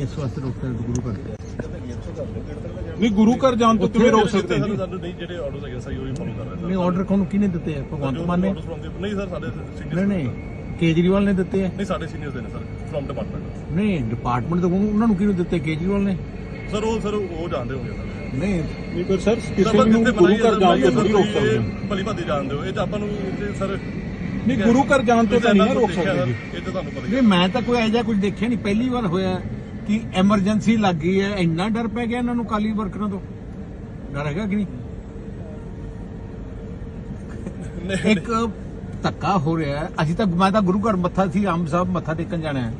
ਇਸ ਵਾਸਤੇ ਰੋਕਦੇ ਗੁਰੂ ਘਰ ਨਹੀਂ ਗੁਰੂ ਘਰ ਜਾਣ ਤੋਂ ਕਿਵੇਂ ਰੋਕ ਸਕਦੇ ਜੀ? ਨਹੀਂ ਜਿਹੜੇ ਆਰਡਰਸ ਹੈਗੇ ਸਹੀ ਉਹੀ ਫੋਲੋ ਕਰ ਰਹੇ ਨਹੀਂ ਆਰਡਰ ਕੋਣ ਕਿਹਨੇ ਦਿੱਤੇ ਆ? ਭਗਵੰਤ ਮਾਨ ਨੇ? ਨਹੀਂ ਸਰ ਸਾਡੇ ਨਹੀਂ ਸੀਨੀਅਰ ਨਹੀਂ ਕੇਜਰੀਵਾਲ ਨੇ ਦਿੱਤੇ ਆ? ਨਹੀਂ ਸਾਡੇ ਸੀਨੀਅਰਸ ਦੇ ਨੇ ਸਰ ਫਰਮ ਡਿਪਾਰਟਮੈਂਟ ਨਹੀਂ ਡਿਪਾਰਟਮੈਂਟ ਤੋਂ ਉਹਨਾਂ ਨੂੰ ਕਿਹਨੂੰ ਦਿੱਤੇ? ਕੇਜਰੀਵਾਲ ਨੇ? ਸਰ ਉਹ ਸਰ ਉਹ ਜਾਣਦੇ ਹੋਗੇ ਸਰ ਨਹੀਂ ਨਹੀਂ ਪਰ ਸਰ ਕਿਸੇ ਨੂੰ ਗੁਰੂ ਘਰ ਜਾਣ ਤੋਂ ਨਹੀਂ ਰੋਕ ਸਕਦੇ। ਭਲੀ ਭਾਦੀ ਜਾਣਦੇ ਹੋ। ਇਹ ਤਾਂ ਆਪਾਂ ਨੂੰ ਸਰ ਨਹੀਂ ਗੁਰੂ ਘਰ ਜਾਣ ਤੋਂ ਤਾਂ ਨਹੀਂ ਰੋਕ ਸਕਦੇ। ਇਹ ਤਾਂ ਤੁਹਾਨੂੰ ਪਤਾ ਹੀ ਨਹੀਂ ਮੈਂ ਤਾਂ ਕੋਈ ਐਜਾ ਕੁਝ ਦੇਖਿਆ ਨਹੀਂ। ਪਹਿਲੀ ਵਾਰ ਹੋਇਆ। ਕਿ ਐਮਰਜੈਂਸੀ ਲੱਗ ਗਈ ਹੈ ਇੰਨਾ ਡਰ ਪੈ ਗਿਆ ਇਹਨਾਂ ਨੂੰ ਕਾਲੀ ਵਰਕਰਾਂ ਤੋਂ? ਡਰ ਹੈਗਾ ਕਿ ਨਹੀਂ? ਇੱਕ ਧੱਕਾ ਹੋ ਰਿਹਾ ਹੈ। ਅਸੀਂ ਤਾਂ ਮੈਂ ਤਾਂ ਗੁਰੂ ਘਰ ਮੱਥਾ ਸੀ ਆਮ ਸਾਹਿਬ ਮੱਥਾ ਟੇਕਣ ਜਾਣਾ ਹੈ।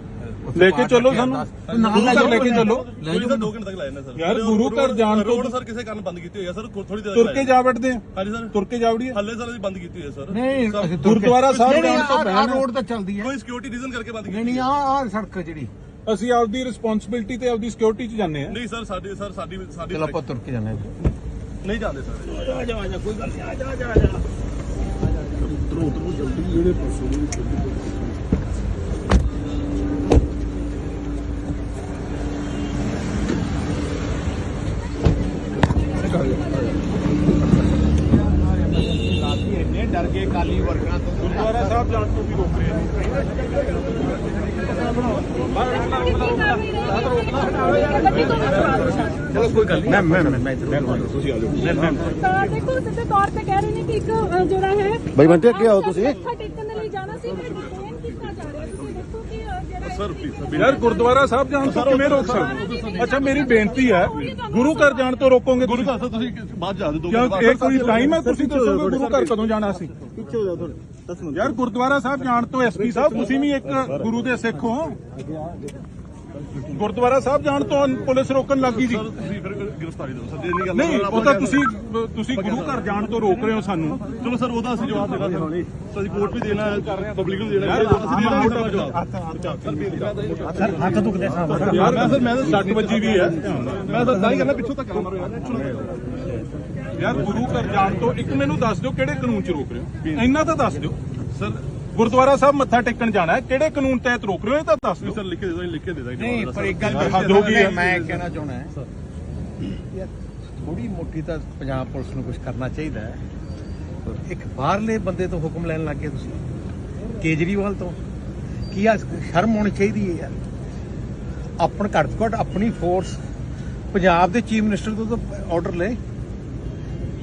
ਲੈ ਕੇ ਚੱਲੋ ਸਾਨੂੰ। ਨਾਲ ਲੈ ਲੈ ਕੇ ਚੱਲੋ। ਲੈ ਲੈ ਜਾਓ। 2 ਘੰਟੇ ਤੱਕ ਲਾਏ ਨੇ ਸਰ। ਯਾਰ, ਗੁਰੂ ਘਰ ਜਾਣ ਤੋਂ- ਰੋਡ ਸਰ ਕਿਸੇ ਕਾਰਨ ਬੰਦ ਕੀਤੀ ਹੋਈ ਹੈ ਸਰ ਥੋੜੀ ਦੇਰ ਤੁਰ ਕੇ ਜਾ ਵੜਦੇ ਆ। ਹਾਂਜੀ ਸਰ। ਤੁਰ ਕੇ ਜਾ ਵੜੀਏ। ਹੱਲੇ ਸਰ ਅਸੀਂ ਬੰਦ ਕੀਤੀ ਹੋਈ ਹੈ ਸਰ। ਨਹੀਂ ਅਸੀਂ ਗੁਰਦੁਆਰਾ ਸਾਹਿਬ ਜਾਣ ਤੋਂ ਪਹਿਲਾਂ- ਰੋਡ ਤਾਂ ਚੱਲਦੀ ਹੈ। ਕੋਈ ਸਿਕਿਉਰਿਟੀ ਰੀਜ਼ਨ ਕਰਕੇ ਬੰਦ ਕੀਤੀ ਨਹੀਂ ਆਹ ਆਹ ਸੜਕ ਜਿਹੜੀ। ਅਸੀਂ ਆਪਦੀ ਰਿਸਪੌਂਸਿਬਿਲਟੀ ਤੇ ਆਪਦੀ ਸਿਕਿਉਰਿਟੀ 'ਚ ਜਾਂਦੇ ਆ ਨਹੀਂ ਸਰ ਸਾਡੀ ਸਰ ਸਾਡੀ ਸਾਡੀ ਚਲੋ ਆਪਾਂ ਤੁਰ ਕੇ ਹੈ ਨਹੀਂ ਜਾਂਦੇ ਸਰ। ਇੰਨੇ ਡਰ ਗਏ ਕਾਲੀ ਵਰਕਰਾਂ ਤੋਂ ਗੁਰਦੁਆਰਾ ਸਾਹਿਬ ਜਾਣ ਤੋਂ ਵੀ ਰੋਕ ਰਹੇ ਆ ਚਲੋ ਕੋਈ ਗੱਲ ਨਹੀਂ ਮੈਂ ਮੈਂ ਮੈਂ ਤੁਸੀਂ ਆ ਜਾਓ। ਤਾਂ ਦੇਖੋ ਸਿੱਧੇ ਤੌਰ ਤੇ ਕਹਿ ਰਹੇ ਨੇ ਕਿ ਇੱਕ ਅ, ਜਿਹੜਾ ਹੈ ਬਈ ਬੰਟੇ, ਅੱਗੇ ਆਓ ਤੁਸੀਂ। ਮੱਥਾ ਟੇਕਣ ਦੇ ਲਈ ਜਾਣਾ ਸੀ ਮੈਂ ਡਿਟੇਨ ਕੀਤਾ ਜਾ ਰਿਹਾ ਤੁਸੀਂ ਦੇਖੋ ਕਿ ਅ, ਜਿਹੜਾ ਸਰ ਯਾਰ ਗੁਰਦੁਆਰਾ ਸਾਹਿਬ ਜਾਣ ਤੋਂ ਕਿਵੇਂ ਰੋਕ ਸਕਦੇ ਅੱਛਾ ਮੇਰੀ ਬੇਨਤੀ ਹੈ ਗੁਰੂ ਘਰ ਜਾਣ ਤੋਂ ਰੋਕੋਗੇ ਗੁਰੂ ਤੁਸੀਂ? ਘਰ ਸਰ ਤੁਸੀਂ ਬਾਅਦ ਜਾ ਦੇ ਦੋ ਕਿਉਂ? ਇਹ ਕੋਈ ਟਾਈਮ ਹੈ? ਤੁਸੀਂ ਦੱਸੋਗੇ ਗੁਰੂ ਘਰ ਕਦੋਂ ਜਾਣਾ ਸੀ? ਪਿੱਛੇ ਹੋ ਜਾ ਥੋੜੇ 10 ਮਿੰਟ ਯਾਰ ਗੁਰਦੁਆਰਾ ਸਾਹਿਬ ਜਾਣ ਤੋਂ ਐਸਪੀ ਸਾਹਿਬ ਤੁਸੀਂ ਵੀ ਇੱਕ ਗੁਰੂ ਦੇ ਸਿੱਖ ਹੋ। ਗੁਰਦੁਆਰਾ ਸਾਹਿਬ ਜਾਣ ਤੋਂ ਪੁਲਿਸ ਰੋਕਣ ਲੱਗੀ ਜੀ। ਤੁਸੀਂ ਫਿਰ ਗ੍ਰਿਫਤਾਰੀ ਦਿਓ। ਸਰ ਜੇ ਨਹੀਂ ਗੱਲ ਨਹੀਂ ਉਹ ਤਾਂ ਤੁਸੀਂ ਤੁਸੀਂ ਗੁਰੂ ਘਰ ਜਾਣ ਤੋਂ ਰੋਕ ਰਹੇ ਹੋ ਸਾਨੂੰ। ਚਲੋ ਸਰ ਉਹਦਾ ਅਸੀਂ ਜਵਾਬ ਦੇਣਾ ਸਰ। ਅਸੀਂ ਕੋਰਟ ਵੀ ਦੇਣਾ ਹੈ ਪਬਲਿਕ ਨੂੰ ਦੇਣਾ ਹੈ। ਅਸੀਂ ਦੇਣਾ ਮੋਟਾ ਜਵਾਬ। ਸਰ ਹੱਥ ਦੁਖਦੇ ਸਾਹਮਣੇ ਯਾਰ ਮੈਂ ਸਰ ਮੈਂ ਤਾਂ 60 ਵੱਜੀ ਵੀ ਹੈ। ਮੈਂ ਤਾਂ ਤਾਂ ਹੀ ਕਹਿੰਦਾ ਪਿੱਛੋਂ ਤੱਕ ਮਾਰੋ ਯਾਰ ਯਾਰ ਗੁਰੂ ਘਰ ਜਾਣ ਤੋਂ ਇੱਕ ਮੈਨੂੰ ਦੱਸ ਦਿਓ ਕਿਹੜੇ ਕਾਨੂੰਨ 'ਚ ਰੋਕ ਰਹੇ ਹੋ? ਇੰਨਾ ਤਾਂ ਦੱਸ ਦਿਓ। ਸਰ ਗੁਰਦੁਆਰਾ ਸਾਹਿਬ ਮੱਥਾ ਟੇਕਣ ਜਾਣਾ ਹੈ ਕਿਹੜੇ ਕਾਨੂੰਨ ਤਹਿਤ ਰੋਕ ਰਹੇ ਹੋ? ਇਹ ਤਾਂ ਦੱਸ ਦਿਓ। ਸਰ ਲਿਖ ਕੇ ਦੇ ਦੋ ਲਿਖ ਕੇ ਦੇ ਦਾਂਗੇ ਨਹੀਂ ਪਰ ਇੱਕ ਗੱਲ ਯਾਰ, ਹੱਦ ਹੋ ਗਈ ਹੈ। ਮੈਂ ਕਹਿਣਾ ਚਾਹਣਾ ਹੈ। ਯਾਰ ਥੋੜੀ ਮੋਟੀ ਤਾਂ ਪੰਜਾਬ ਪੁਲਿਸ ਨੂੰ ਕੁਝ ਕਰਨਾ ਚਾਹੀਦਾ ਹੈ। ਇੱਕ ਬਾਹਰਲੇ ਬੰਦੇ ਤੋਂ ਹੁਕਮ ਲੈਣ ਲੱਗ ਗਏ ਤੁਸੀਂ ਕੇਜਰੀਵਾਲ ਤੋਂ। ਕੀ ਆ ਸ਼ਰਮ ਹੋਣੀ ਚਾਹੀਦੀ ਹੈ ਯਾਰ? ਆਪਣ ਘੱਟ ਘੱਟ ਆਪਣੀ ਫੋਰਸ ਪੰਜਾਬ ਦੇ ਚੀਫ ਮਿਨਿਸਟਰ ਤੋਂ ਤਾਂ ਆਰਡਰ ਲੈ।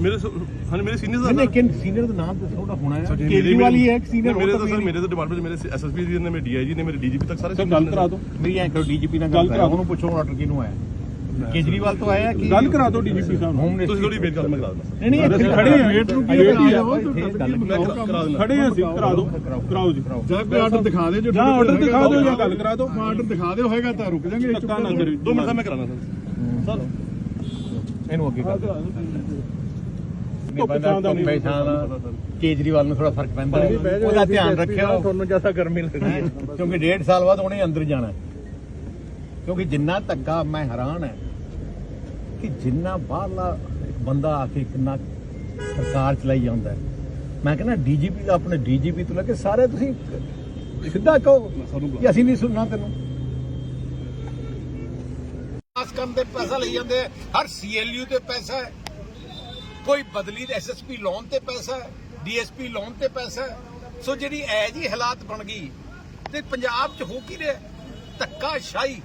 ਮੇਰੇ ਹਾਂ ਮੇਰੇ ਸੀਨੀਅਰਸ ਨਹੀਂ ਦਾ ਨਹੀਂ ਕਿਨ ਸੀਨੀਅਰ ਦਾ ਨਾਮ ਦੱਸੋ ਉਹਦਾ ਹੋਣਾ ਹੈ। ਕੇਜਰੀਵਾਲ ਹੀ ਹੈ ਸੀਨੀਅਰ ਮੇਰੇ ਤਾਂ ਸਰ ਮੇਰੇ ਤਾਂ ਡਿਪਾਰਟਮੈਂਟ ਮੇਰੇ ਐਸਐਸਪੀ ਜੀ ਨੇ ਮੇਰੇ ਡੀਆਈਜੀ ਨੇ ਮੇਰੇ ਡੀਜੀਪੀ ਤੱਕ ਸਾਰੇ ਸਰ ਗੱਲ ਕਰਾ ਦਿਓ। ਮੇਰੀ ਐਂ ਕਰੋ ਡੀਜੀਪੀ ਨਾਲ ਗੱਲ ਕਰਾ ਕਰਾਓ। ਦਿਓ। ਉਹਨੂੰ ਪੁੱਛੋ ਆਰਡਰ ਕਿਹਨੂੰ ਆਇਆ। ਕੇਜਰੀਵਾਲ ਤੋਂ ਆਇਆ ਕਿ ਗੱਲ ਕਰਾ ਦਿਓ ਡੀਜੀਪੀ ਸਾਹਿਬ ਨੂੰ। ਤੁਸੀਂ ਥੋੜੀ ਵੇਟ ਕਰੋ ਮੈਂ ਕਰਾ ਦਿੰਦਾ। ਨਹੀਂ ਨਹੀਂ ਅਸੀਂ ਖੜੇ ਹਾਂ, ਵੇਟ ਨੂੰ ਕੀ ਵੇਟ ਹੋਈ ਹੈ? ਗੱਲ ਮੈਂ ਕਰਾ ਕਰਾ ਦਿੰਦਾ। ਖੜੇ ਹਾਂ ਅਸੀਂ ਕਰਾ ਦਿਓ। ਕਰਾਓ ਜੀ। ਜਾਂ ਕੋਈ ਆਰਡਰ ਦਿਖਾ ਦੇ ਜੋ ਆਰਡਰ ਦਿਖਾ ਦਿਓ ਜਾਂ ਗੱਲ ਕਰਾ ਦਿਓ। ਆਰਡਰ ਦਿਖਾ ਦਿਓ ਹੋਏਗਾ ਤਾਂ ਰੁਕ ਜਾਾਂਗੇ ਨਾ ਕਰਿਓ ਦੋ ਮਿੰਟ ਦਾ ਮੈਂ ਕਰਾਣਾ ਸਰ। ਸਰ। ਇਹਨੂੰ ਅੱਗੇ ਕਰ ਦਾ ਕੇਜਰੀਵਾਲ ਨੂੰ ਥੋੜਾ ਫ਼ਰਕ ਪੈਂਦਾ। ਉਹਦਾ ਧਿਆਨ ਰੱਖਿਓ। ਤੁਹਾਨੂੰ ਜ਼ਿਆਦਾ ਗਰਮੀ ਲੱਗਦੀ ਹੈ? ਕਿਉਂਕਿ ਡੇਢ ਸਾਲ ਬਾਅਦ ਉਹਨੇ ਅੰਦਰ ਜਾਣਾ। ਕਿਉਂਕਿ ਜਿੰਨਾ ਧੱਕਾ ਮੈਂ ਹੈਰਾਨ ਹੈ ਕਿ ਜਿੰਨਾ ਬਾਹਰਲਾ ਬੰਦਾ ਆ ਕੇ ਕਿੰਨਾ ਸਰਕਾਰ ਚਲਾਈ ਜਾਂਦਾ ਮੈਂ ਕਹਿੰਦਾ ਡੀਜੀਪੀ ਦਾ ਆਪਣੇ ਡੀਜੀਪੀ ਤੋਂ ਲੈ ਕੇ ਸਾਰੇ ਤੁਸੀਂ ਸਿੱਧਾ ਕਹੋ ਕਿ ਅਸੀਂ ਨਹੀਂ ਸੁਣਨਾ ਤੈਨੂੰ। ਪਾਸ ਕਰਨ ਤੇ ਪੈਸਾ ਲਈ ਜਾਂਦੇ। ਹਰ ਸੀਐਲਯੂ ਤੇ ਪੈਸਾ ਹੈ। ਕੋਈ ਬਦਲੀ ਦੇ ਐਸਐਸਪੀ ਲੋਨ ਤੇ ਪੈਸਾ ਹੈ ਡੀਐਸਪੀ ਲੋਨ ਤੇ ਪੈਸਾ ਹੈ। ਸੋ ਜਿਹੜੀ ਐ ਜੀ ਹਾਲਾਤ ਬਣ ਗਈ ਤੇ ਪੰਜਾਬ 'ਚ ਹੋ ਕੀ ਰਿਹਾ ਧੱਕਾ ਸ਼ਾਹੀ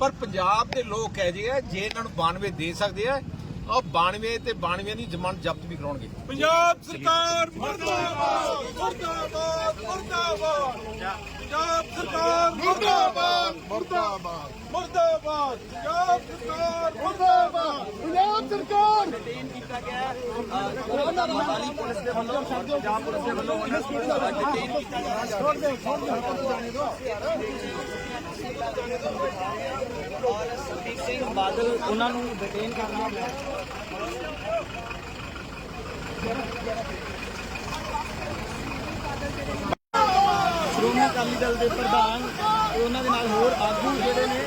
ਪਰ ਪੰਜਾਬ ਦੇ ਲੋਕ ਕਹਿ ਜੇ ਆ, ਜੇ ਇਹਨਾਂ ਨੂੰ 92 ਦੇ ਸਕਦੇ ਆ ਉਹ 92 ਤੇ 92 ਦੀ ਜ਼ਮਾਨਤ ਜ਼ਬਤ ਵੀ ਕਰਾਉਣਗੇ। ਪੰਜਾਬ ਸਰਕਾਰ ਮੁਰਦਾਬਾਦ ਮੁਰਦਾਬਾਦ ਮੁਰਦਾਬਾਦ। ਪੰਜਾਬ ਸਰਕਾਰ ਮੁਰਦਾਬਾਦ। ਮੁਰਦਾਬਾਦ। ਮੁਰਦਾਬਾਦ। ਪੰਜਾਬ ਸਰਕਾਰ ਮੁਰਦਾਬਾਦ। ਪੰਜਾਬ ਸਰਕਾਰ। ਸੁਖਬੀਰ ਸਿੰਘ ਬਾਦਲ ਉਹਨਾਂ ਨੂੰ ਡਿਟੇਨ ਕਰਨਾ ਹੈ ਅਕਾਲੀ ਦਲ ਦੇ ਪ੍ਰਧਾਨ ਤੇ ਉਹਨਾਂ ਦੇ ਨਾਲ ਹੋਰ ਆਗੂ ਜਿਹੜੇ ਨੇ।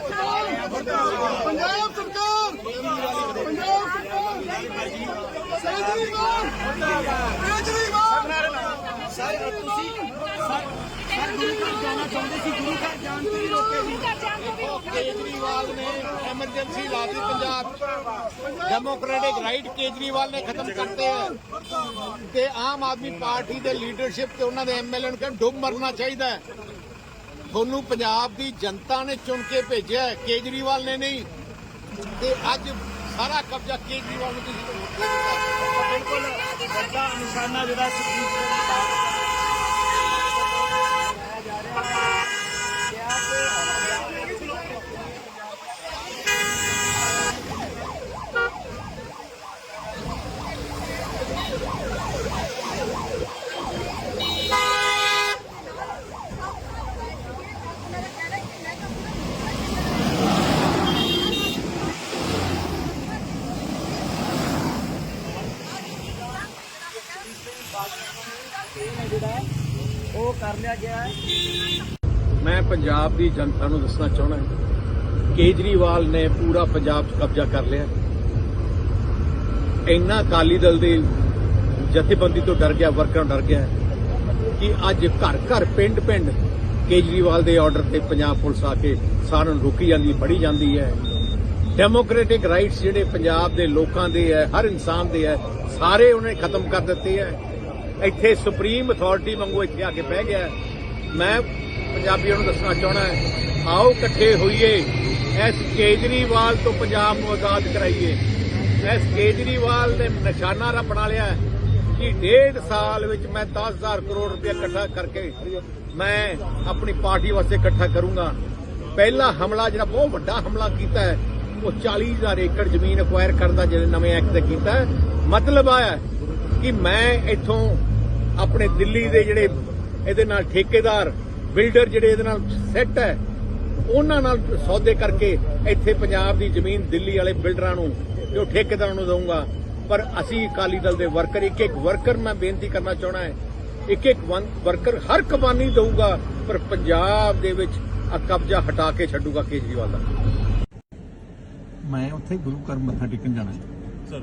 ਪੰਜਾਬ ਸਰਕਾਰ ਪੰਜਾਬ ਸਰਕਾਰ। ਕੇਜਰੀਵਾਲ ਕੇਜਰੀਵਾਲ। ਸਰ ਤੁਸੀਂ ਸਰ ਗੁਰੂ ਘਰ ਜਾਣਾ ਚਾਹੁੰਦੇ ਸੀ ਗੁਰੂ ਘਰ ਜਾਣ ਤੋਂ ਵੀ ਰੋਕੇ ਸੀ। ਕੇਜਰੀਵਾਲ ਨੇ ਐਮਰਜੈਂਸੀ ਲਾ ਦਿੱਤੀ ਪੰਜਾਬ। ਡੈਮੋਕ੍ਰੈਟਿਕ ਰਾਈਟ ਕੇਜਰੀਵਾਲ ਨੇ ਖਤਮ ਕਰਤੇ ਹੈ। ਤੇ ਆਮ ਆਦਮੀ ਪਾਰਟੀ ਦੇ ਲੀਡਰਸ਼ਿਪ ਤੇ ਉਹਨਾਂ ਦੇ ਐਮਐਲਏ ਨੂੰ ਕਹਿੰਦੇ ਡੁੱਬ ਮਰਨਾ ਚਾਹੀਦਾ ਹੈ। ਤੁਹਾਨੂੰ ਪੰਜਾਬ ਦੀ ਜਨਤਾ ਨੇ ਚੁਣ ਕੇ ਭੇਜਿਆ ਕੇਜਰੀਵਾਲ ਨੇ ਨਹੀਂ। ਤੇ ਅੱਜ ਸਾਰਾ ਕਬਜ਼ਾ ਕੇਜਰੀਵਾਲ ਨੂੰ ਤੁਸੀਂ ਬਿਲਕੁਲ ਵੱਡਾ ਨਿਸ਼ਾਨਾ ਜਿਹੜਾ ਸੁਖਬੀਰ ਸਿੰਘ ਬਾਦਲ ਕਰ ਲਿਆ ਗਿਆ ਹੈ। ਮੈਂ ਪੰਜਾਬ ਦੀ ਜਨਤਾ ਨੂੰ ਦੱਸਣਾ ਚਾਹੁੰਦਾ ਕੇਜਰੀਵਾਲ ਨੇ ਪੂਰਾ ਪੰਜਾਬ 'ਚ ਕਬਜ਼ਾ ਕਰ ਲਿਆ। ਇੰਨਾ ਅਕਾਲੀ ਦਲ ਦੇ ਜਥੇਬੰਦੀ ਤੋਂ ਡਰ ਗਿਆ, ਵਰਕਰਾਂ ਡਰ ਗਿਆ ਕਿ ਅੱਜ ਘਰ ਘਰ, ਪਿੰਡ ਪਿੰਡ ਕੇਜਰੀਵਾਲ ਦੇ ਆਰਡਰ ਤੇ ਪੰਜਾਬ ਪੁਲਿਸ ਆ ਕੇ ਸਾਰਿਆਂ ਨੂੰ ਰੋਕੀ ਜਾਂਦੀ, ਫੜੀ ਜਾਂਦੀ ਹੈ। ਡੈਮੋਕ੍ਰੈਟਿਕ ਰਾਈਟਸ ਜਿਹੜੇ ਪੰਜਾਬ ਦੇ ਲੋਕਾਂ ਦੇ ਹੈ, ਹਰ ਇਨਸਾਨ ਦੇ ਹੈ, ਸਾਰੇ ਉਹਨੇ ਖਤਮ ਕਰ ਦਿੱਤੇ ਹੈ। ਇੱਥੇ ਸੁਪਰੀਮ ਅਥਾਰਟੀ ਵਾਂਗੂ ਇੱਥੇ ਆ ਕੇ ਬਹਿ ਗਿਆ। ਮੈਂ ਪੰਜਾਬੀਆਂ ਨੂੰ ਦੱਸਣਾ ਚਾਹਣਾ ਹੈ, ਆਓ ਇਕੱਠੇ ਹੋਈਏ ਐਸ ਕੇਜਰੀਵਾਲ ਤੋਂ ਪੰਜਾਬ ਨੂੰ ਆਜ਼ਾਦ ਕਰਾਈਏ। ਐਸ ਕੇਜਰੀਵਾਲ ਨੇ ਨਿਸ਼ਾਨਾ ਰ ਬਣਾ ਲਿਆ ਕਿ ਡੇਢ ਸਾਲ ਵਿੱਚ ਮੈਂ 10000 ਕਰੋੜ ਰੁਪਏ ਇਕੱਠਾ ਕਰਕੇ ਮੈਂ ਆਪਣੀ ਪਾਰਟੀ ਵਾਸਤੇ ਇਕੱਠਾ ਕਰੂੰਗਾ। ਪਹਿਲਾ ਹਮਲਾ ਜਿਹੜਾ ਬਹੁਤ ਵੱਡਾ ਹਮਲਾ ਕੀਤਾ ਹੈ, ਉਹ 40000 ਏਕੜ ਜ਼ਮੀਨ ਅਕਵਾਇਰ ਕਰਨ ਦਾ ਜਿਹੜੇ ਨਵੇਂ ਐਕਟ ਤੇ ਕੀਤਾ ਮਤਲਬ ਆਇਆ ਕਿ ਮੈਂ ਇੱਥੋਂ ਆਪਣੇ ਦਿੱਲੀ ਦੇ ਜਿਹੜੇ ਇਹਦੇ ਨਾਲ ਠੇਕੇਦਾਰ ਬਿਲਡਰ ਜਿਹੜੇ ਇਹਦੇ ਨਾਲ ਸੈੱਟ ਹੈ ਉਹਨਾਂ ਨਾਲ ਸੌਦੇ ਕਰਕੇ ਇੱਥੇ ਪੰਜਾਬ ਦੀ ਜ਼ਮੀਨ ਦਿੱਲੀ ਵਾਲੇ ਬਿਲਡਰਾਂ ਨੂੰ ਜੋ ਠੇਕੇਦਾਰਾਂ ਨੂੰ ਦਊਂਗਾ। ਪਰ ਅਸੀਂ ਅਕਾਲੀ ਦਲ ਦੇ ਵਰਕਰ ਇੱਕ ਇੱਕ ਵਰਕਰ ਮੈਂ ਬੇਨਤੀ ਕਰਨਾ ਚਾਹਣਾ ਹੈ ਇੱਕ ਇੱਕ ਵਰਕਰ ਹਰ ਕਮਾਨੀ ਦਊਗਾ ਪਰ ਪੰਜਾਬ ਦੇ ਵਿੱਚ ਆ ਕਬਜ਼ਾ ਹਟਾ ਕੇ ਛੱਡੂਗਾ ਕੇਜਰੀਵਾਲ ਦਾ। ਮੈਂ ਉੱਥੇ ਗੁਰੂ ਘਰ ਮੱਥਾ ਟੇਕਣ ਜਾਣਾ ਹੈ। ਸਰ।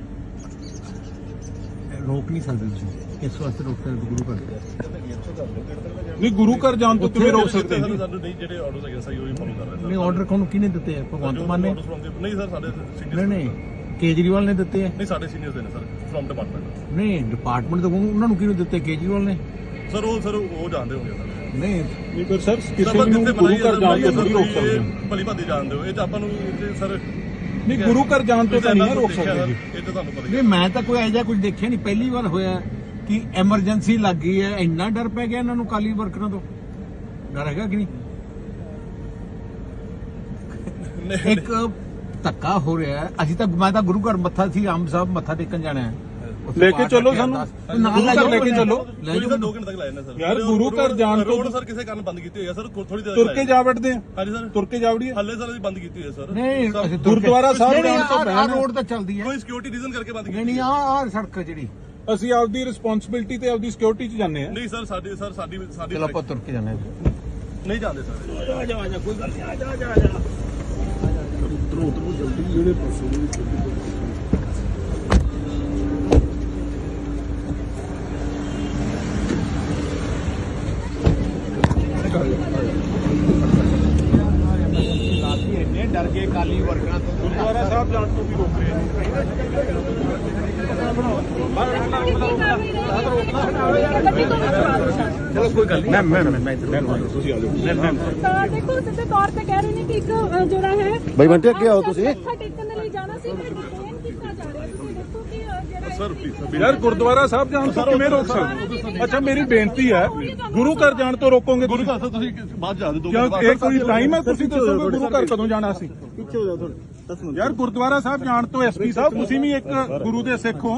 ਰੋਕ ਨਹੀਂ ਸਕਦੇ ਤੁਸੀਂ। ਇਸ ਵਾਸਤੇ ਰੋਕ ਸਕਦੇ ਗੁਰੂ ਘਰ ਨਹੀਂ ਗੁਰੂ ਘਰ ਜਾਣ ਤੋਂ ਕਿਵੇਂ ਰੋਕ ਸਕਦੇ ਜੀ? ਨਹੀਂ ਜਿਹੜੇ ਆਰਡਰਸ ਹੈਗੇ ਸਹੀ ਉਹੀ ਫੋਲੋ ਕਰ ਰਹੇ ਨਹੀਂ ਆਰਡਰ ਕੋਣ ਕਿਹਨੇ ਦਿੱਤੇ ਆ? ਭਗਵੰਤ ਮਾਨ ਨੇ? ਨਹੀਂ ਸਰ ਸਾਡੇ ਸੀਨੀਅਰ ਨਹੀਂ ਨਹੀਂ ਕੇਜਰੀਵਾਲ ਨੇ ਦਿੱਤੇ ਆ। ਨਹੀਂ ਸਾਡੇ ਸੀਨੀਅਰਸ ਨੇ ਸਰ ਫਰਮ ਡਿਪਾਰਟਮੈਂਟ ਨਹੀਂ ਡਿਪਾਰਟਮੈਂਟ ਤੋਂ ਉਹਨਾਂ ਨੂੰ ਕਿਹਨੂੰ ਦਿੱਤੇ? ਕੇਜਰੀਵਾਲ ਨੇ? ਸਰ ਉਹ ਸਰ ਉਹ ਜਾਣਦੇ ਹੋਗੇ ਸਰ ਨਹੀਂ ਨਹੀਂ ਪਰ ਸਰ ਕਿਸੇ ਨੂੰ ਗੁਰੂ ਘਰ ਜਾਣ ਤੋਂ ਨਹੀਂ ਰੋਕ ਸਕਦੇ ਭਲੀ ਭਾਦੀ ਜਾਣਦੇ ਹੋ। ਇਹ ਤਾਂ ਆਪਾਂ ਨੂੰ ਸਰ ਨਹੀਂ ਗੁਰੂ ਘਰ ਜਾਣ ਤੋਂ ਤਾਂ ਨਹੀਂ ਰੋਕ ਸਕਦੇ ਜੀ। ਇਹ ਤਾਂ ਤੁਹਾਨੂੰ ਪਤਾ ਨਹੀਂ ਮੈਂ ਤਾਂ ਕੋਈ ਐਜਾ ਕੁਝ ਦੇਖਿਆ ਨਹੀਂ। ਪਹਿਲੀ ਵਾਰ ਹੋਇਆ ਕਿ ਐਮਰਜੈਂਸੀ ਲੱਗ ਗਈ ਹੈ ਇੰਨਾ ਡਰ ਪੈ ਗਿਆ ਇਹਨਾਂ ਨੂੰ ਕਾਲੀ ਵਰਕਰਾਂ ਤੋਂ? ਡਰ ਹੈਗਾ ਕਿ ਨਹੀਂ? ਇੱਕ ਧੱਕਾ ਹੋ ਰਿਹਾ ਹੈ। ਅਸੀਂ ਤਾਂ ਮੈਂ ਤਾਂ ਗੁਰੂ ਘਰ ਮੱਥਾ ਸੀ ਆਮ ਸਾਹਿਬ ਮੱਥਾ ਟੇਕਣ ਜਾਣਾ ਹੈ। ਲੈ ਕੇ ਚੱਲੋ ਸਾਨੂੰ। ਨਾਲ ਲੈ ਲੈ ਕੇ ਚੱਲੋ। ਲੈ ਕੋਈ ਜਾਓ। ਸਰ 2 ਘੰਟੇ ਤੱਕ ਲਾਏ ਨੇ ਸਰ। ਯਾਰ, ਗੁਰੂ ਘਰ ਜਾਣ ਤੋਂ- ਸਰ ਕਿਸੇ ਕਾਰਨ ਬੰਦ ਕੀਤੀ ਹੋਈ ਹੈ ਸਰ ਥੋੜੀ ਦੇਰ ਤੁਰ ਕੇ ਜਾ ਵੜਦੇ ਆ। ਹਾਂਜੀ ਸਰ। ਤੁਰ ਕੇ ਜਾ ਵੜੀਏ। ਹੱਲੇ ਸਰ ਅਸੀਂ ਬੰਦ ਕੀਤੀ ਹੋਈ ਹੈ ਸਰ। ਨਹੀਂ ਅਸੀਂ ਗੁਰਦੁਆਰਾ ਸਾਹਿਬ ਜਾਣ ਤੋਂ ਪਹਿਲਾਂ। ਰੋਡ ਤਾਂ ਚੱਲਦੀ ਹੈ। ਕੋਈ ਸਿਕਿਉਰਿਟੀ ਰੀਜ਼ਨ ਕਰਕੇ ਬੰਦ ਕੀਤੀ ਨਹੀਂ ਆਹ ਆਹ ਸੜਕ ਜਿਹੜੀ। ਅਸੀਂ ਆਪਦੀ ਰਿਸਪੌਂਸਿਬਿਲਟੀ ਤੇ ਆਪਦੀ ਸਿਕਿਉਰਿਟੀ 'ਚ ਜਾਂਦੇ ਆ ਨਹੀਂ ਸਰ ਸਾਡੀ ਸਰ ਸਾਡੀ ਸਾਡੀ ਚਲੋ ਆਪਾਂ ਤੁਰ ਕੇ ਜਾਣਾ ਹੈ। ਨਹੀਂ ਜਾਂਦੇ ਸਰ। ਡਰ ਕੇ ਕਾਲੀ ਵਰਕਰਾਂ ਤੋਂ। ਗੁਰਦੁਆਰਾ ਸਾਹਿਬ ਜਾਣ ਤੋਂ ਵੀ ਰੋਕ ਰਹੇ ਨੇ ਚਲੋ ਕੋਈ ਗੱਲ ਨਹੀਂ। ਮੈਂ ਮੈਂ ਮੈਂ ਤੁਸੀਂ ਆ ਜਾਓ। ਤਾਂ ਦੇਖੋ ਸਿੱਧੇ ਤੌਰ ਤੇ ਕਹਿ ਰਹੇ ਨੇ ਕਿ ਇੱਕ ਅ, ਜਿਹੜਾ ਹੈ ਬਈ ਬੰਟੇ ਅੱਗੇ ਆਓ ਤੁਸੀਂ। ਮੱਥਾ ਟੇਕਣ ਦੇ ਲਈ ਜਾਣਾ ਸੀ ਮੈਂ ਡਿਟੇਨ ਕੀਤਾ ਜਾ ਰਿਹਾ ਤੁਸੀਂ ਦੇਖੋ ਕਿ ਅ, ਜਿਹੜਾ ਸਰ ਯਾਰ ਗੁਰਦੁਆਰਾ ਸਾਹਿਬ ਜਾਣ ਤੋਂ ਕਿਵੇਂ ਰੋਕ ਸਕਦੇ ਅੱਛਾ ਮੇਰੀ ਬੇਨਤੀ ਹੈ ਗੁਰੂ ਘਰ ਜਾਣ ਤੋਂ ਰੋਕੋਗੇ ਗੁਰੂ ਤੁਸੀਂ? ਘਰ ਤੋਂ ਤੁਸੀਂ ਬਾਅਦ ਜਾ ਦੇ ਦੋ ਕਿਉਂ ਇਹ ਕੋਈ ਟਾਈਮ ਹੈ? ਤੁਸੀਂ ਦੱਸੋਗੇ ਗੁਰੂ ਘਰ ਕਦੋਂ ਜਾਣਾ ਸੀ? ਪਿੱਛੇ ਹੋ ਜਾਓ ਥੋੜੇ 10 ਮਿੰਟ। ਯਾਰ ਗੁਰਦੁਆਰਾ ਸਾਹਿਬ ਜਾਣ ਤੋਂ ਐਸਪੀ ਸਾਹਿਬ ਤੁਸੀਂ ਵੀ ਇੱਕ ਗੁਰੂ ਦੇ ਸਿੱਖ ਹੋ।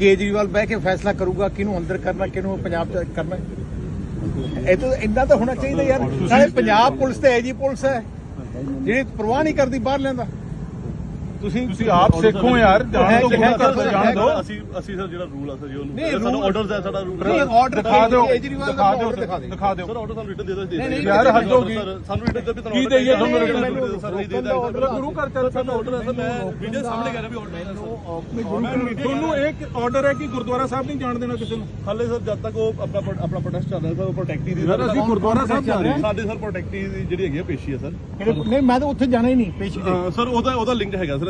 ਕੇਜਰੀਵਾਲ ਬਹਿ ਕੇ ਫੈਸਲਾ ਕਰੂਗਾ ਕਿਹਨੂੰ ਅੰਦਰ ਕਰਨਾ, ਕਿਹਨੂੰ ਪੰਜਾਬ ਚ ਕਰਨਾ। ਇਹ ਤਾਂ ਇੰਨਾ ਤਾਂ ਹੋਣਾ ਚਾਹੀਦਾ ਯਾਰ। ਨਾਲੇ ਪੰਜਾਬ ਪੁਲਿਸ ਤੇ ਐਜੀ ਪੁਲਿਸ ਹੈ। ਜਿਹੜੀ ਪਰਵਾਹ ਨਹੀਂ ਕਰਦੀ ਬਾਹਰ ਲੈਂਦਾ ਤੁਸੀਂ ਤੁਸੀਂ ਆਪ ਸਿੱਖੋ ਯਾਰ ਜਾਣ ਦਿਓ ਅਸੀਂ ਅਸੀਂ ਸਰ ਜਿਹੜਾ ਰੂਲ ਆ ਸਰ ਜੀ ਉਹਨੂੰ rule- ਆਰਡਰਸ ਹੈ ਸਾਡਾ ਰੂਲ ਨਹੀਂ ਆਰਡਰ ਦਿਖਾ ਦਿਓ ਦਾ ਦਿਖਾ ਦਿਓ ਦਿਖਾ ਦਿਓ। ਦਿਓ। ਸਰ ਆਰਡਰ ਸਾਨੂੰ ਰਿਟਨ ਦੇ ਦੋ ਦੇ ਨਹੀਂ, ਨਹੀਂ, ਯਾਰ ਹੱਦ ਹੋ ਗਈ ਸਰ ਸਾਨੂੰ ਰਿਟਨ ਦੇ ਵੀ ਕੀ ਦੇਈਏ? ਤੁਹਾਨੂੰ? ਮੈਨੂੰ ਸਰ ਨਹੀਂ ਦੇ ਆਰਡਰ ਗੁਰੂ ਘਰ ਚੱਲ ਸਾਡਾ ਆਰਡਰ ਹੈ ਸਰ ਮੈਂ ਵੀਡੀਓ ਸਾਹਮਣੇ ਕਰ ਰਿਹਾ ਵੀ ਆਰਡਰ ਹੈ ਤੁਹਾਨੂੰ ਇੱਕ ਆਰਡਰ ਹੈ ਕਿ ਗੁਰਦੁਆਰਾ ਸਾਹਿਬ ਨਹੀਂ ਜਾਣ ਦੇਣਾ ਕਿਸੇ ਨੂੰ? ਹਾਲੇ ਸਰ ਜਦ ਤੱਕ ਉਹ ਆਪਣਾ ਆਪਣਾ ਪ੍ਰੋਟੈਸਟ ਚੱਲ ਰਿਹਾ ਸਰ ਉਹ ਪ੍ਰੋਟੈਕਟੀ ਦੀ ਯਾਰ ਅਸੀਂ ਗੁਰਦੁਆਰਾ ਸਾਹਿਬ ਜਾ ਰਹੇ ਸਾਡੇ ਸਰ ਪ੍ਰੋਟੈਕਟੀ ਦੀ ਜਿਹੜੀ ਹੈਗੀ ਆ ਪੇਸ਼ੀ ਹੈ ਸਰ। ਨਹੀਂ ਮੈਂ ਤਾਂ ਉੱਥੇ ਜਾਣਾ ਹੀ ਨਹੀਂ ਪੇਸ਼ੀ ਤੇ। ਸਰ ਉਹਦਾ ਉਹਦਾ ਲਿੰਕ ਹੈਗਾ ਸਰ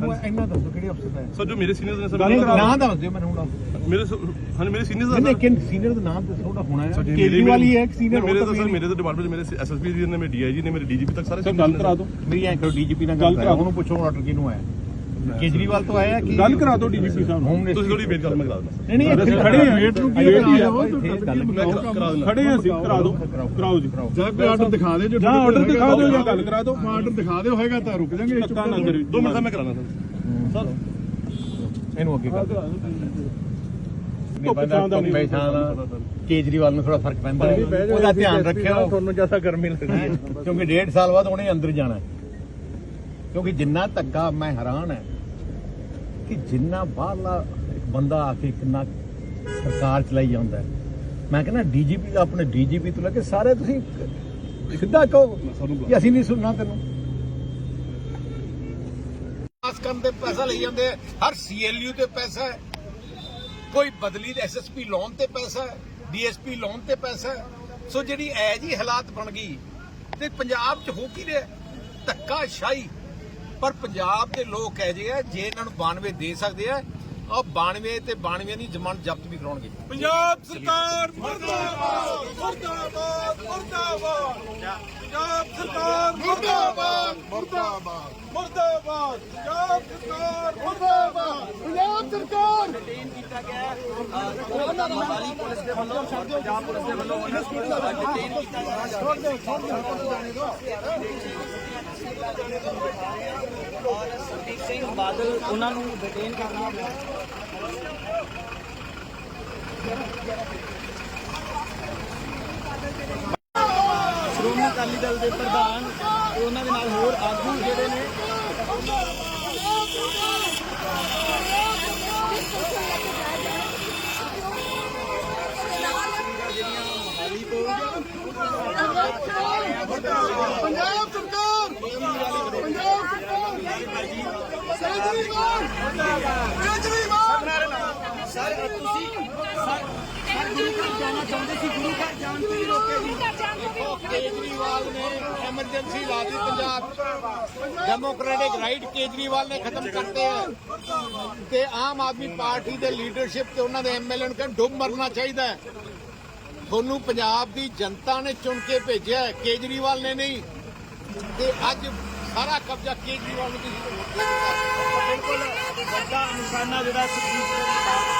ਮੈਨੂੰ ਇੰਨਾ ਦੱਸੋ ਕਿਹੜੇ ਅਫਸਰ ਦਾ ਹੈ? ਸਰ ਜੋ ਮੇਰੇ ਸੀਨੀਅਰਸ ਨੇ ਸਰ ਨਾਂ ਦੱਸ ਦਿਓ ਮੈਨੂੰ ਹੁਣ ਮੇਰੇ ਹਾਂਜੀ ਮੇਰੇ ਸੀਨੀਅਰਸ ਨੇ ਨਹੀਂ ਕਿਨ ਸੀਨੀਅਰ ਦਾ ਨਾਮ ਦੱਸੋ ਉਹਦਾ ਹੋਣਾ ਹੈ। ਕੇਜਰੀਵਾਲ ਹੀ ਹੈ ਇੱਕ ਸੀਨੀਅਰ ਮੇਰੇ ਤਾਂ ਸਰ ਮੇਰੇ ਤਾਂ ਡਿਪਾਰਟਮੈਂਟ ਮੇਰੇ ਐਸਐਸਪੀ ਜੀ ਨੇ ਮੇਰੇ ਡੀਆਈਜੀ ਨੇ ਮੇਰੇ ਡੀਜੀਪੀ ਤੱਕ ਸਾਰੇ ਸਰ ਗੱਲ ਕਰਾ ਦਿਓ। ਮੇਰੀ ਐਂ ਕਰੋ ਡੀਜੀਪੀ ਨਾਲ ਗੱਲ ਗੱਲ ਕਰਾ ਕਰਾਓ। ਉਹਨੂੰ ਪੁੱਛੋ ਆਰਡਰ ਕਿਹਨੂੰ ਆਇਆ। ਕੇਜਰੀਵਾਲ ਤੋਂ ਆਇਆ ਕਿ ਗੱਲ ਕਰਾ ਦਿਓ ਡੀਜੀਪੀ ਸਾਹਿਬ ਨੂੰ। ਤੁਸੀਂ ਥੋੜੀ ਵੇਟ ਕਰ ਮੈਂ ਕਰਾ ਦਿੰਦਾ ਨਹੀਂ ਨਹੀਂ ਅਸੀਂ ਖੜੇ ਹਾਂ। ਵੇਟ ਨੂੰ ਕੀ ਕਰਾ ਆ, ਦਿਓ ਇੱਥੇ ਗੱਲ ਕਰਾ- ਕਰਾ ਖੜੇ ਹਾਂ ਅਸੀਂ ਕਰਾ ਦਿਓ। ਕਰਾਓ ਜੀ। ਜਾਂ ਕੋਈ ਆਰਡਰ ਦਿਖਾ ਦੇ ਜੋ ਜਾਂ ਆਰਡਰ ਦਿਖਾ ਦਿਓ ਜਾਂ ਗੱਲ ਕਰਾ ਦਿਓ। ਆਰਡਰ ਦਿਖਾ ਦਿਓ ਹੋਏਗਾ ਤਾਂ ਰੁਕ ਜਾਾਂਗੇ ਧੱਕਾ ਨਾ ਕਰਿਓ ਦੋ ਮਿੰਟ ਦਾ ਮੈਂ ਕਰਾਣਾ ਸਰ। ਇਹਨੂੰ ਅੱਗੇ ਕਰ। ਦਾ। ਕੇਜਰੀਵਾਲ ਨੂੰ ਥੋੜਾ ਫ਼ਰਕ ਪੈਂਦਾ। ਉਹਦਾ ਧਿਆਨ ਰੱਖਿਓ। ਤੁਹਾਨੂੰ ਜ਼ਿਆਦਾ ਗਰਮੀ ਲੱਗਦੀ ਹੈ? ਕਿਉਂਕਿ ਡੇਢ ਸਾਲ ਬਾਅਦ ਉਹਨੇ ਅੰਦਰ ਜਾਣਾ ਹੈ। ਕਿਉਂਕਿ ਜਿੰਨਾ ਧੱਕਾ ਮੈਂ ਹੈਰਾਨ ਹੈ ਕਿ ਜਿੰਨਾ ਬਾਹਰਲਾ ਇੱਕ ਬੰਦਾ ਆ ਕੇ ਕਿੰਨਾ ਸਰਕਾਰ ਚਲਾਈ ਜਾਂਦਾ ਮੈਂ ਕਹਿੰਦਾ ਡੀਜੀਪੀ ਦਾ ਆਪਣੇ ਡੀਜੀਪੀ ਤੋਂ ਲੈ ਕੇ ਸਾਰੇ ਤੁਸੀਂ ਸਿੱਧਾ ਕਹੋ ਕਿ ਅਸੀਂ ਨਹੀਂ ਸੁਣਨਾ ਤੈਨੂੰ। ਪਾਸ ਕਰਨ ਤੇ ਪੈਸਾ ਲਈ ਜਾਂਦੇ ਆ। ਹਰ ਸੀਐਲਯੂ ਤੇ ਪੈਸਾ ਹੈ। ਕੋਈ ਬਦਲੀ ਐਸਐਸਪੀ ਲੋਨ ਤੇ ਪੈਸਾ ਹੈ ਡੀਐਸਪੀ ਲੋਨ ਤੇ ਪੈਸਾ ਹੈ। ਸੋ ਜਿਹੜੀ ਐ ਜੀ ਹਾਲਾਤ ਬਣ ਗਈ ਤੇ ਪੰਜਾਬ 'ਚ ਹੋ ਕੀ ਰਿਹਾ ਧੱਕਾ ਸ਼ਾਹੀ ਪਰ ਪੰਜਾਬ ਦੇ ਲੋਕ ਐ ਜੇ ਆ ਜੇ ਇਹਨਾਂ ਨੂੰ 92 ਦੇ ਸਕਦੇ ਆ ਉਹ 92 ਤੇ 92 ਦੀ ਜ਼ਮਾਨਤ ਜ਼ਬਤ ਵੀ ਕਰਾਉਣਗੇ। ਪੰਜਾਬ ਸਰਕਾਰ ਮੁਰਦਾਬਾਦ ਮੁਰਦਾਬਾਦ ਮੁਰਦਾਬਾਦ। ਪੰਜਾਬ ਸਰਕਾਰ ਮੁਰਦਾਬਾਦ ਮੁਰਦਾਬਾਦ। ਮੁਰਦਾਬਾਦ ਪੰਜਾਬ ਸਰਕਾਰ ਮੁਰਦਾਬਾਦ। ਪੰਜਾਬ ਸਰਕਾਰ। ਸਰਦੀਪ ਸਿੰਘ ਬਾਦਲ ਉਹਨਾਂ ਨੂੰ ਡਿਟੇਨ ਕਰਨਾ ਸ਼੍ਰੋਮਣੀ ਅਕਾਲੀ ਦਲ ਦੇ ਪ੍ਰਧਾਨ ਤੇ ਉਹਨਾਂ ਦੇ ਨਾਲ ਹੋਰ ਆਗੂ ਜਿਹੜੇ ਨੇ ਪੰਜਾਬ ਸਰਕਾਰ ਪੰਜਾਬ ਸਰਕਾਰ ਸਰ ਤੁਸੀਂ ਸਰ ਗੁਰੂ ਘਰ ਜਾਣਾ ਚਾਹੁੰਦੇ ਸੀ ਗੁਰੂ ਘਰ ਜਾਣ ਤੋਂ ਵੀ ਰੋਕਿਆ ਜੀ ਕੇਜਰੀਵਾਲ ਨੇ ਐਮਰਜੈਂਸੀ ਲਾ ਦੀ ਪੰਜਾਬ। ਡੈਮੋਕ੍ਰੈਟਿਕ ਰਾਈਟ ਕੇਜਰੀਵਾਲ ਨੇ ਖਤਮ ਕਰਤੇ ਹੈ ਤੇ ਆਮ ਆਦਮੀ ਪਾਰਟੀ ਦੇ ਲੀਡਰਸ਼ਿਪ ਤੇ ਉਹਨਾਂ ਦੇ ਐਮਐਲਏ ਨੂੰ ਕਹਿੰਦੇ ਡੁੱਬ ਮਰਨਾ ਚਾਹੀਦਾ ਹੈ। ਤੁਹਾਨੂੰ ਪੰਜਾਬ ਦੀ ਜਨਤਾ ਨੇ ਚੁਣ ਕੇ ਭੇਜਿਆ ਕੇਜਰੀਵਾਲ ਨੇ ਨਹੀਂ। ਤੇ ਅੱਜ ਸਾਰਾ ਕਬਜ਼ਾ ਕੇਜਰੀਵਾਲ ਨੂੰ ਤੁਸੀਂ ਦੇ ਦਿੱਤਾ ਬਿਲਕੁਲ ਵੱਡਾ ਨਿਸ਼ਾਨਾ ਜਿਹੜਾ ਸੁਖਬੀਰ ਸਿੰਘ ਬਾਦਲ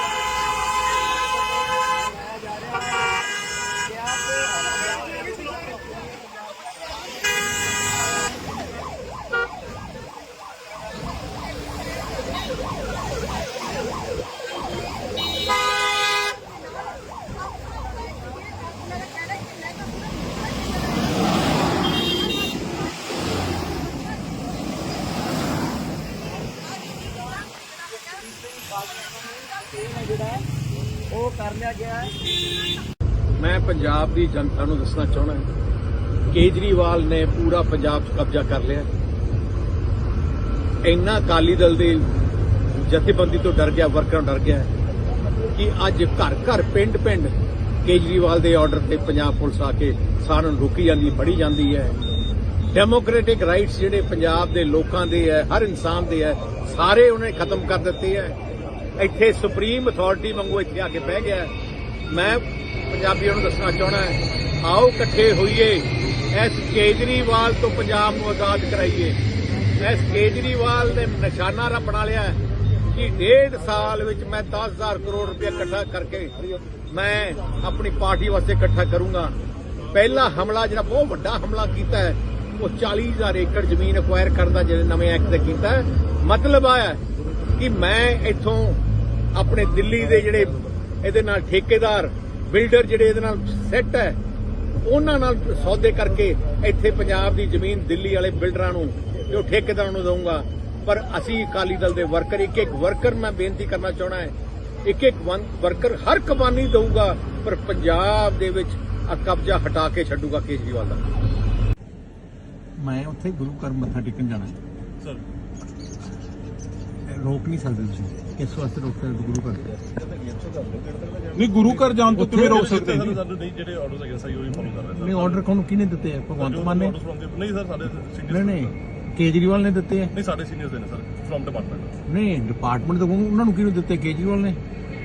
ਗਿਆ ਮੈਂ ਪੰਜਾਬ ਦੀ ਜਨਤਾ ਨੂੰ ਦੱਸਣਾ ਚਾਹਣਾ ਕੇਜਰੀਵਾਲ ਨੇ ਪੂਰਾ ਪੰਜਾਬ 'ਚ ਕਬਜ਼ਾ ਕਰ ਲਿਆ। ਇੰਨਾ ਅਕਾਲੀ ਦਲ ਦੇ ਜਥੇਬੰਦੀ ਤੋਂ ਡਰ ਗਿਆ, ਵਰਕਰਾਂ ਡਰ ਗਿਆ ਕਿ ਅੱਜ ਘਰ ਘਰ, ਪਿੰਡ ਪਿੰਡ ਕੇਜਰੀਵਾਲ ਦੇ ਆਰਡਰ ਤੇ ਪੰਜਾਬ ਪੁਲਿਸ ਆ ਕੇ ਸਾਰਿਆਂ ਨੂੰ ਰੋਕੀ ਜਾਂਦੀ, ਫੜੀ ਜਾਂਦੀ ਹੈ। ਡੈਮੋਕ੍ਰੈਟਿਕ ਰਾਈਟਸ ਜਿਹੜੇ ਪੰਜਾਬ ਦੇ ਲੋਕਾਂ ਦੇ ਹੈ, ਹਰ ਇਨਸਾਨ ਦੇ ਹੈ, ਸਾਰੇ ਉਹਨੇ ਖਤਮ ਕਰ ਦਿੱਤੇ ਹੈ। ਇੱਥੇ ਸੁਪਰੀਮ ਅਥਾਰਟੀ ਵਾਂਗੂ ਇੱਥੇ ਆ ਕੇ ਬਹਿ ਗਿਆ ਮੈਂ ਪੰਜਾਬੀਆਂ ਨੂੰ ਦੱਸਣਾ ਚਾਹਣਾ ਆਓ ਇਕੱਠੇ ਹੋਈਏ, ਇਸ ਕੇਜਰੀਵਾਲ ਤੋਂ ਪੰਜਾਬ ਨੂੰ ਆਜ਼ਾਦ ਕਰਾਈਏ। ਇਸ ਕੇਜਰੀਵਾਲ ਨੇ ਨਿਸ਼ਾਨਾ ਰ ਬਣਾ ਲਿਆ ਕਿ ਡੇਢ ਸਾਲ ਵਿੱਚ ਮੈਂ 10000 ਕਰੋੜ ਰੁਪਏ ਇਕੱਠਾ ਕਰਕੇ ਮੈਂ ਆਪਣੀ ਪਾਰਟੀ ਵਾਸਤੇ ਇਕੱਠਾ ਕਰੂੰਗਾ। ਪਹਿਲਾ ਹਮਲਾ ਜਿਹੜਾ ਬਹੁਤ ਵੱਡਾ ਹਮਲਾ ਕੀਤਾ ਹੈ, ਉਹ 40000 ਏਕੜ ਜ਼ਮੀਨ ਅਕਵਾਇਰ ਕਰਨ ਦਾ ਜਿਹੜੇ ਨਵੇਂ ਐਕਟ ਤੇ ਕੀਤਾ ਮਤਲਬ ਆ ਕਿ ਮੈਂ ਇੱਥੋਂ ਆਪਣੇ ਦਿੱਲੀ ਦੇ ਜਿਹੜੇ ਇਹਦੇ ਨਾਲ ਠੇਕੇਦਾਰ ਬਿਲਡਰ ਜਿਹੜੇ ਇਹਦੇ ਨਾਲ ਸੈੱਟ ਹੈ ਉਹਨਾਂ ਨਾਲ ਸੌਦੇ ਕਰਕੇ ਇੱਥੇ ਪੰਜਾਬ ਦੀ ਜ਼ਮੀਨ ਦਿੱਲੀ ਵਾਲੇ ਬਿਲਡਰਾਂ ਨੂੰ ਜੋ ਠੇਕੇਦਾਰਾਂ ਨੂੰ ਦਊਂਗਾ। ਪਰ ਅਸੀਂ ਅਕਾਲੀ ਦਲ ਦੇ ਵਰਕਰ ਇੱਕ ਇੱਕ ਵਰਕਰ ਮੈਂ ਬੇਨਤੀ ਕਰਨਾ ਚਾਹਣਾ ਹੈ ਇੱਕ ਇੱਕ ਵਰਕਰ ਹਰ ਕਮਾਨੀ ਦਊਗਾ ਪਰ ਪੰਜਾਬ ਦੇ ਵਿੱਚ ਆ ਕਬਜ਼ਾ ਹਟਾ ਕੇ ਛੱਡੂਗਾ ਕੇਜਰੀਵਾਲ ਦਾ। ਮੈਂ ਉੱਥੇ ਗੁਰੂ ਘਰ ਮੱਥਾ ਟੇਕਣ ਜਾਣਾ ਹੈ। ਸਰ। ਰੋਕ ਨਹੀਂ ਸਕਦੇ ਤੁਸੀਂ। ਕਿਸ ਵਾਸਤੇ ਰੋਕ ਸਕਦੇ ਗੁਰੂ ਘਰ? ਨਹੀਂ ਗੁਰੂ ਘਰ ਜਾਣ ਤੋਂ ਕਿਵੇਂ ਰੋਕ ਸਕਦੇ ਜੀ? ਸਾਨੂੰ ਨਹੀਂ ਜਿਹੜੇ ਆਰਡਰਸ ਹੈਗੇ ਸਹੀ ਉਹੀ ਫੋਲੋ ਕਰ ਰਹੇ ਨਹੀਂ ਆਰਡਰ ਕੋਣ ਕਿਹਨੇ ਦਿੱਤੇ ਆ? ਭਗਵੰਤ ਮਾਨ ਨੇ? ਨਹੀਂ ਸਰ ਸਾਡੇ ਨਹੀਂ ਸੀਨੀਅਰ ਨਹੀਂ ਕੇਜਰੀਵਾਲ ਨੇ ਦਿੱਤੇ ਆ। ਨਹੀਂ ਸਾਡੇ ਸੀਨੀਅਰਸ ਦੇ ਨੇ ਸਰ ਫਰਮ ਡਿਪਾਰਟਮੈਂਟ ਨਹੀਂ ਡਿਪਾਰਟਮੈਂਟ ਤੋਂ ਉਹਨਾਂ ਨੂੰ ਕਿਹਨੂੰ ਦਿੱਤੇ? ਕੇਜਰੀਵਾਲ ਨੇ?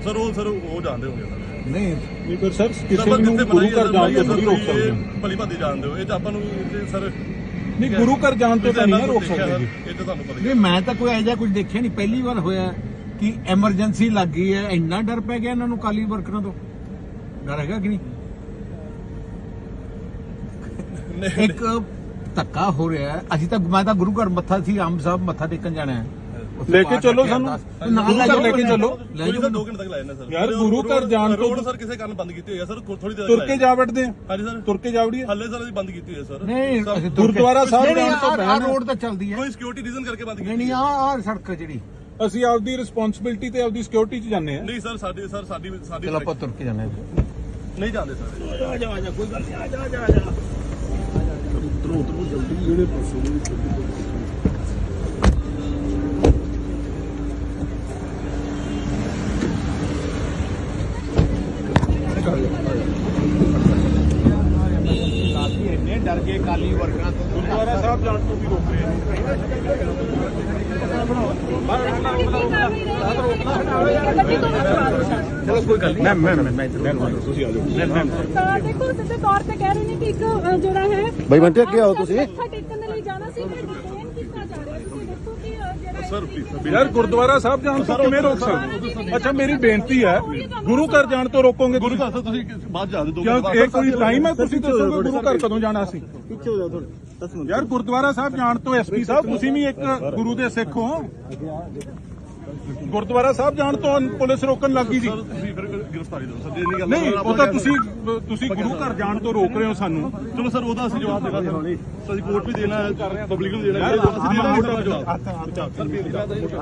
ਸਰ ਉਹ ਸਰ ਉਹ ਜਾਣਦੇ ਹੋਗੇ ਸਰ। ਨਹੀਂ ਨਹੀਂ ਪਰ ਸਰ ਕਿਸੇ ਨੂੰ ਗੁਰੂ ਘਰ ਜਾਣ ਤੋਂ ਨਹੀਂ ਰੋਕ ਸਕਦੇ। ਭਲੀ ਭਾਦੀ ਜਾਣਦੇ ਹੋ। ਇਹ ਤਾਂ ਆਪਾਂ ਨੂੰ ਸਰ ਨਹੀਂ ਗੁਰੂ ਘਰ ਜਾਣ ਤੋਂ ਤਾਂ ਨਹੀਂ ਰੋਕ ਸਕਦੇ ਜੀ। ਇਹ ਤਾਂ ਤੁਹਾਨੂੰ ਪਤਾ ਹੀ ਹੈ। ਨਹੀਂ ਮੈਂ ਤਾਂ ਕੋਈ ਐਜਾ ਕੁਝ ਦੇਖਿਆ ਨਹੀਂ। ਪਹਿਲੀ ਵਾਰ ਹੋਇਆ। ਕਿ ਐਮਰਜੈਂਸੀ ਲੱਗ ਗਈ ਹੈ ਇੰਨਾ ਡਰ ਪੈ ਗਿਆ ਇਹਨਾਂ ਨੂੰ ਕਾਲੀ ਵਰਕਰਾਂ ਤੋਂ? ਡਰ ਹੈਗਾ ਕਿ ਨਹੀਂ? ਇੱਕ ਧੱਕਾ ਹੋ ਰਿਹਾ ਹੈ। ਅਸੀਂ ਤਾਂ ਮੈਂ ਤਾਂ ਗੁਰੂ ਘਰ ਮੱਥਾ ਸੀ ਆਮ ਸਾਹਿਬ ਮੱਥਾ ਟੇਕਣ ਜਾਣਾ ਹੈ। ਲੈ ਕੇ ਚੱਲੋ ਸਾਨੂੰ। ਨਾਲ ਲੈ ਕੇ ਚੱਲੋ। ਲੈ ਜਾਓ ਸਰ 2 ਘੰਟੇ ਤੱਕ ਲਾਇਆ ਨੇ ਸਰ। ਯਾਰ, ਗੁਰੂ ਘਰ ਜਾਣ ਤੋਂ- ਰੋਡ ਸਰ ਕਿਸੇ ਕਾਰਨ ਬੰਦ ਕੀਤੀ ਹੋਈ ਹੈ ਸਰ। ਥੋੜੀ ਦੇਰ ਤੁਰ ਕੇ ਜਾ ਵੜਦੇ ਆ। ਹਾਂਜੀ ਸਰ। ਤੁਰ ਕੇ ਜਾ ਵੜੀਏ। ਹੱਲੇ ਸਰ ਅਸੀਂ ਬੰਦ ਕੀਤੀ ਹੋਈ ਹੈ ਸਰ। ਨਹੀਂ ਗੁਰਦੁਆਰਾ ਸਾਹਿਬ ਜਾਣ ਤੋਂ ਪਹਿਲਾਂ- ਰੋਡ ਤਾਂ ਚੱਲਦੀ ਹੈ। ਕੋਈ ਸਿਕਿਉਰਿਟੀ ਰੀਜ਼ਨ ਕਰਕੇ ਬੰਦ ਨਹੀਂ ਕੀਤੀ ਨਹੀਂ ਆਹ ਆਹ ਸੜਕ ਜਿਹੜੀ। ਅਸੀਂ ਆਪਦੀ ਰਿਸਪੌਂਸਿਬਿਲਟੀ ਤੇ ਆਪਦੀ ਸਿਕਿਉਰਿਟੀ 'ਚ ਜਾਂਦੇ ਆ ਨਹੀਂ ਸਰ ਸਾਡੀ ਸਰ ਸਾਡੀ ਸਾਡੀ ਚਲੋ ਆਪਾਂ ਤੁਰ ਕੇ ਜਾਣਾ ਹੈ ਨਹੀਂ ਜਾਂਦੇ ਸਰ। ਇੰਨੇ ਡਰ ਗਏ ਕਾਲੀ ਵਰਕਰਾਂ ਤੋਂ ਗੁਰਦੁਆਰਾ ਸਾਹਿਬ ਜਾਣ ਤੋਂ ਵੀ ਰੋਕ ਰਹੇ ਆ ਗੱਡੀ ਤੋਂ ਮਤਵਾ ਦਿਓ ਸਰ ਚਲੋ ਕੋਈ ਗੱਲ ਨਹੀਂ ਮੈਂ ਮੈਂ ਮੈਂ ਤੁਸੀਂ ਆ ਜਾਓ ਤਾਂ ਦੇਖੋ ਸਿੱਧੇ ਤੌਰ ਤੇ ਕਹਿ ਰਹੇ ਨੇ ਕਿ ਇੱਕ ਅ, ਜਿਹੜਾ ਹੈ ਬਈ ਬੰਟੇ, ਅੱਗੇ ਆਓ ਤੁਸੀਂ। ਮੱਥਾ ਟੇਕਣ ਦੇ ਲਈ ਜਾਣਾ ਸੀ ਪਰ ਡਿਟੇਨ ਕੀਤਾ ਜਾ ਰਿਹਾ ਤੁਸੀਂ ਦੇਖੋ ਕਿ ਅ, ਜਿਹੜਾ ਸਰ ਪਲੀਜ਼ ਯਾਰ ਗੁਰਦੁਆਰਾ ਸਾਹਿਬ ਜਾਣ ਤੋਂ ਕਿਵੇਂ ਰੋਕ ਸਕਦੇ ਅੱਛਾ ਮੇਰੀ ਬੇਨਤੀ ਹੈ ਗੁਰੂ ਘਰ ਜਾਣ ਤੋਂ ਰੋਕੋਗੇ ਗੁਰੂ ਘਰ ਤੋਂ ਤੁਸੀਂ? ਬਾਅਦ ਜਾ ਦੇ ਕਿਉਂ? ਇਹ ਕੋਈ ਟਾਈਮ ਹੈ ਤੁਸੀਂ ਦੱਸੋਗੇ ਗੁਰੂ ਘਰ ਕਦੋਂ ਜਾਣਾ ਸੀ? ਪਿੱਛੇ ਹੋ ਜਾ ਥੋੜੇ ਯਾਰ ਗੁਰਦੁਆਰਾ ਸਾਹਿਬ ਜਾਣ ਤੋਂ ਐਸਪੀ ਸਾਹਿਬ ਤੁਸੀਂ ਵੀ ਇੱਕ ਗੁਰੂ ਦੇ ਸਿੱਖ ਹੋ। ਗੁਰਦੁਆਰਾ ਸਾਹਿਬ ਜਾਣ ਤੋਂ ਪੁਲਿਸ ਰੋਕਣ ਲੱਗੀ ਸਰ ਤੁਸੀਂ ਫਿਰ ਗ੍ਰਿਫਤਾਰੀ ਦਿਓ। ਸਰ ਜੇ ਨਹੀਂ ਗੱਲ ਨਹੀਂ ਉਹ ਤਾਂ ਤੁਸੀਂ ਤੁਸੀਂ ਗੁਰੂ ਘਰ ਜਾਣ ਤੋਂ ਰੋਕ ਰਹੇ ਹੋ ਸਾਨੂੰ। ਚਲੋ ਸਰ ਉਹਦਾ ਅਸੀਂ ਜਵਾਬ ਦੇਗਾ ਸਰ। ਅਸੀਂ ਕੋਰਟ ਵੀ ਦੇਣਾ ਹੈ ਪਬਲਿਕ ਨੂੰ ਦੇਣਾ ਹੈ। ਅਸੀਂ ਦੇਣਾ ਮੋਟਾ ਜਵਾਬ।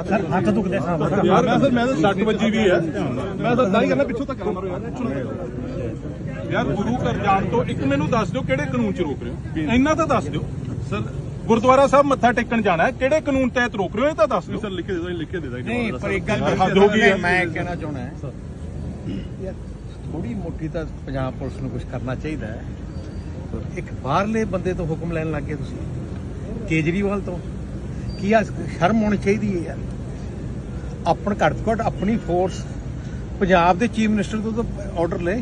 ਸਰ ਹੱਥ ਦੁਖਦੇ ਸਾਹਿਬ ਯਾਰ ਮੈਂ ਸਰ ਮੈਂ ਤਾਂ 60 ਵਜੇ ਵੀ ਹੈ। ਮੈਂ ਤਾਂ ਦਾਈ ਕਰਨਾ ਪਿੱਛੋਂ ਤੱਕ ਮਾਰੋ ਯਾਰ। ਯਾਰ ਗੁਰੂ ਘਰ ਜਾਣ ਤੋਂ ਇੱਕ ਮੈਨੂੰ ਦੱਸ ਦਿਓ ਕਿਹੜੇ ਕਾਨੂੰਨ 'ਚ ਰੋਕ ਰਹੇ ਹੋ? ਇੰਨਾ ਤਾਂ ਦੱਸ ਦਿਓ। ਸਰ ਗੁਰਦੁਆਰਾ ਸਾਹਿਬ ਮੱਥਾ ਟੇਕਣ ਜਾਣਾ ਹੈ ਕਿਹੜੇ ਕਾਨੂੰਨ ਤਹਿਤ ਰੋਕ ਰਹੇ ਹੋ ਇਹ ਤਾਂ ਦੱਸ ਦਿਓ। ਸਰ ਲਿਖ ਕੇ ਦੇ ਦੋ ਲਿਖ ਕੇ ਦੇ ਦਾਂਗੇ ਨਹੀਂ ਪਰ ਇੱਕ ਗੱਲ ਹੱਦ ਹੋ ਗਈ ਹੈ। ਮੈਂ ਕਹਿਣਾ ਚਾਹਣਾ ਹੈ। ਥੋੜੀ ਮੋਟੀ ਤਾਂ ਪੰਜਾਬ ਪੁਲਿਸ ਨੂੰ ਕੁਝ ਕਰਨਾ ਚਾਹੀਦਾ ਹੈ। ਇੱਕ ਬਾਹਰਲੇ ਬੰਦੇ ਤੋਂ ਹੁਕਮ ਲੈਣ ਲੱਗੇ ਤੁਸੀਂ ਕੇਜਰੀਵਾਲ ਤੋਂ। ਕੀ ਆ ਸ਼ਰਮ ਹੋਣੀ ਚਾਹੀਦੀ ਹੈ ਯਾਰ। ਆਪਣ ਘੱਟ ਘੱਟ ਆਪਣੀ ਫੋਰਸ ਪੰਜਾਬ ਦੇ ਚੀਫ ਮਿਨਿਸਟਰ ਤੋਂ ਤਾਂ ਆਰਡਰ ਲੈ।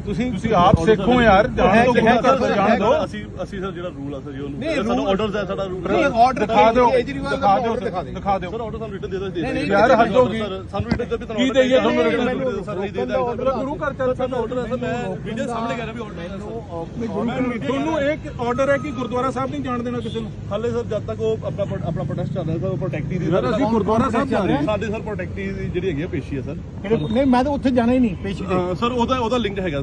ਤੁਸੀਂ ਤੁਸੀਂ ਆਪ ਸਿੱਖੋ ਯਾਰ ਜਾਣ ਤੋਂ ਗੁਰੂ ਘਰ ਤੋਂ ਜਾਣ ਦਿਓ ਅਸੀਂ ਅਸੀਂ ਸਰ ਜਿਹੜਾ ਰੂਲ ਆ ਸਰ ਜੀ ਨਹੀਂ, ਉਹਨੂੰ ਸਾਨੂੰ ਆਰਡਰਸ ਹੈ ਸਾਡਾ ਰੂਲ ਨਹੀਂ, order ਦਿਖਾ ਦਿਓ ਦਾ ਦਿਖਾ ਦਿਓ ਦਿਖਾ ਦਿਓ। ਦਿਓ। ਸਰ ਆਰਡਰ ਸਾਨੂੰ ਰਿਟਨ ਦੇ ਦੋ ਨਹੀਂ, ਨਹੀਂ, ਯਾਰ ਹੱਦ ਹੋ ਗਈ। ਸਰ ਸਾਨੂੰ ਰਿਟਨ ਦੇ ਵੀ ਕੀ ਦੇਈਏ ਤੁਹਾਨੂੰ? written? ਸਰ ਨਹੀਂ ਦੇ ਦਾ ਗੁਰੂ ਘਰ ਚੱਲ ਸਾਡਾ ਆਰਡਰ ਹੈ ਸਰ ਮੈਂ ਵੀਡੀਓ ਸਾਹਮਣੇ ਕਰ ਰਿਹਾ ਵੀ ਆਰਡਰ ਹੈ ਤੁਹਾਨੂੰ ਇੱਕ ਆਰਡਰ ਹੈ ਕਿ ਗੁਰਦੁਆਰਾ ਸਾਹਿਬ ਨਹੀਂ ਜਾਣ ਦੇਣਾ ਕਿਸੇ ਨੂੰ? ਹਾਲੇ ਸਰ ਜਦ ਤੱਕ ਉਹ ਆਪਣਾ ਆਪਣਾ ਪ੍ਰੋਟੈਸਟ ਚੱਲ ਰਿਹਾ ਸਰ ਉਹ ਪ੍ਰੋਟੈਕਟੀ ਦੀ ਯਾਰ ਅਸੀਂ ਗੁਰਦੁਆਰਾ ਸਾਹਿਬ ਜਾ ਰਹੇ ਹਾਂ। ਸਾਡੇ ਸਰ ਪ੍ਰੋਟੈਕਟੀ ਦੀ ਜਿਹੜੀ ਹੈਗੀ ਪੇਸ਼ੀ ਹੈ ਸਰ। ਨਹੀਂ ਮੈਂ ਤਾਂ ਉੱਥੇ ਜਾਣਾ ਹੀ ਨਹੀਂ ਪੇਸ਼ੀ ਸਰ ਉਹਦਾ ਉਹਦਾ ਲਿੰਕ ਹੈਗਾ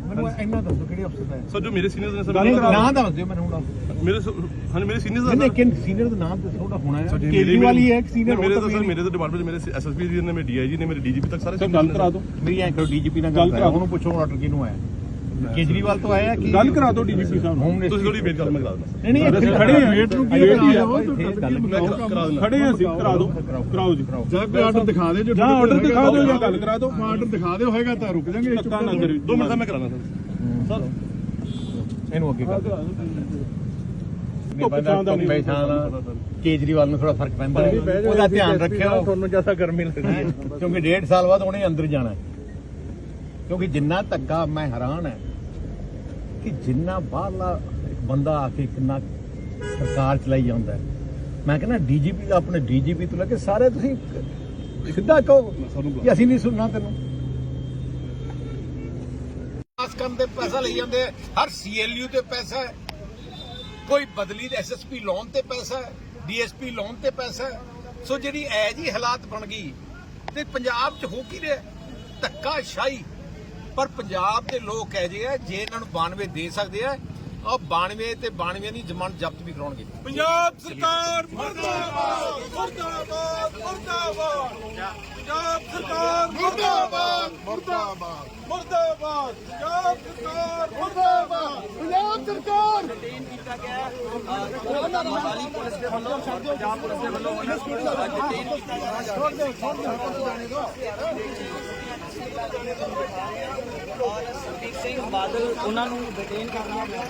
ਮੈਨੂੰ ਇੰਨਾ ਦੱਸੋ ਕਿਹੜੇ ਅਫਸਰ ਦਾ ਹੈ? ਸਰ ਜੋ ਮੇਰੇ ਸੀਨੀਅਰਸ ਨੇ ਸਰ ਨਾਂ ਦੱਸ ਦਿਓ ਮੈਨੂੰ ਹੁਣ। ਮੇਰੇ ਹਾਂਜੀ ਮੇਰੇ ਸੀਨੀਅਰਸ ਨਹੀਂ ਦਾ ਨਹੀਂ ਕਿਨ ਸੀਨੀਅਰ ਦਾ ਨਾਮ ਦੱਸੋ ਉਹਦਾ ਹੋਣਾ ਹੈ। ਕੇਜਰੀਵਾਲ ਹੀ ਹੈ ਇੱਕ ਸੀਨੀਅਰ ਮੇਰੇ ਤਾਂ ਸਰ ਮੇਰੇ ਤਾਂ ਡਿਪਾਰਟਮੈਂਟ ਮੇਰੇ ਐਸਐਸਪੀ ਜੀ ਨੇ ਮੇਰੇ ਡੀਆਈਜੀ ਨੇ ਮੇਰੇ ਡੀਜੀਪੀ ਤੱਕ ਸਾਰੇ ਸਰ ਗੱਲ ਕਰਾ ਦਿਓ। ਮੇਰੀ ਐਂ ਕਰੋ ਡੀਜੀਪੀ ਨਾਲ ਗੱਲ ਗੱਲ ਕਰਾ ਕਰਾਓ ਉਹਨੂੰ ਪੁੱਛੋ ਆਰਡਰ ਕਿਹਨੂੰ ਆਇਆ। ਕੇਜਰੀਵਾਲ ਤੋਂ ਆਇਆ ਕਿ ਗੱਲ ਕਰਾ ਦਿਓ ਡੀਜੀਪੀ ਸਾਹਿਬ ਨੂੰ। ਤੁਸੀਂ ਥੋੜੀ ਵੇਟ ਕਰੋ ਮੈਂ ਕਰਾ ਦਿੰਦਾ ਨਹੀਂ ਨਹੀਂ ਅਸੀਂ ਖੜੇ ਹਾਂ। ਵੇਟ ਨੂੰ ਕੀ ਵੇਟ ਕਰਾ ਦਿਓ। ਕਰਾ ਕਰਾ ਦਿੰਦਾ ਖੜੇ ਹਾਂ ਅਸੀਂ ਕਰਾ ਦਿਓ। ਕਰਾਓ। ਜੀ। ਜਾਂ ਕੋਈ ਆਰਡਰ ਦਿਖਾ ਦੇ ਜੋ ਜਾਂ ਆਰਡਰ ਦਿਖਾ ਦਿਓ ਜਾਂ ਗੱਲ ਕਰਾ ਦਿਓ। ਆਰਡਰ ਦਿਖਾ ਦਿਓ ਹੋਏਗਾ ਤਾਂ ਰੁਕ ਜਾਾਂਗੇ ਧੱਕਾ ਨਾ ਕਰਿਓ। ਦੋ ਮਿੰਟ ਦਾ ਮੈਂ ਕਰਾਣਾ ਸਰ। ਸਰ। ਇਹਨੂੰ ਅੱਗੇ ਕਰ ਦਿਓ। ਕੇਜਰੀਵਾਲ ਨੂੰ ਥੋੜਾ ਫ਼ਰਕ ਪੈਂਦਾ। ਉਹਦਾ ਧਿਆਨ ਰੱਖਿਓ। ਤੁਹਾਨੂੰ ਜ਼ਿਆਦਾ ਗਰਮੀ ਲੱਗਦੀ ਕਿਉਂਕਿ ਡੇਢ ਸਾਲ ਬਾਅਦ ਉਹਨੇ ਅੰਦਰ ਜਾਣਾ। ਕਿਉਂਕਿ ਜਿੰਨਾ ਧੱਕਾ ਮੈਂ ਹੈਰਾਨ ਹੈ ਕਿ ਜਿੰਨਾ ਬਾਹਰਲਾ ਇੱਕ ਬੰਦਾ ਆ ਕੇ ਕਿੰਨਾ ਸਰਕਾਰ ਚਲਾਈ ਜਾਂਦਾ ਮੈਂ ਕਹਿੰਦਾ ਡੀਜੀਪੀ ਦਾ ਆਪਣੇ ਡੀਜੀਪੀ ਤੋਂ ਲੈ ਕੇ ਸਾਰੇ ਤੁਸੀਂ ਸਿੱਧਾ ਕਹੋ ਕਿ ਅਸੀਂ ਨਹੀਂ ਸੁਣਨਾ ਤੈਨੂੰ। ਪਾਸ ਕਰਨ ਤੇ ਪੈਸਾ ਲਈ ਜਾਂਦੇ ਹਰ ਸੀਐਲਯੂ ਤੇ ਪੈਸਾ ਹੈ। ਕੋਈ ਬਦਲੀ ਦੇ ਐਸਐਸਪੀ ਲੋਨ ਤੇ ਪੈਸਾ ਹੈ ਡੀਐਸਪੀ ਲੋਨ ਤੇ ਪੈਸਾ ਹੈ। ਸੋ ਜਿਹੜੀ ਐ ਜੀ ਹਾਲਾਤ ਬਣ ਗਈ ਤੇ ਪੰਜਾਬ 'ਚ ਹੋ ਕੀ ਰਿਹਾ ਧੱਕਾ ਸ਼ਾਹੀ ਪਰ ਪੰਜਾਬ ਦੇ ਲੋਕ ਕਹਿ ਜੇ ਆ ਜੇ ਇਹਨਾਂ ਨੂੰ 92 ਦੇ ਸਕਦੇ ਆ ਉਹ 92 ਤੇ 92 ਦੀ ਜ਼ਮਾਨਤ ਜ਼ਬਤ ਵੀ ਕਰਾਉਣਗੇ। ਪੰਜਾਬ ਸਰਕਾਰ ਮੁਰਦਾਬਾਦ ਮੁਰਦਾਬਾਦ ਮੁਰਦਾਬਾਦ। ਪੰਜਾਬ ਸਰਕਾਰ ਮੁਰਦਾਬਾਦ ਮੁਰਦਾਬਾਦ। ਮੁਰਦਾਬਾਦ ਪੰਜਾਬ ਸਰਕਾਰ ਮੁਰਦਾਬਾਦ। ਪੰਜਾਬ ਸਰਕਾਰ। ਸੁਖਬੀਰ ਸਿੰਘ ਬਾਦਲ ਉਹਨਾਂ ਨੂੰ ਡਿਟੇਨ ਕਰਨਾ ਪਿਆ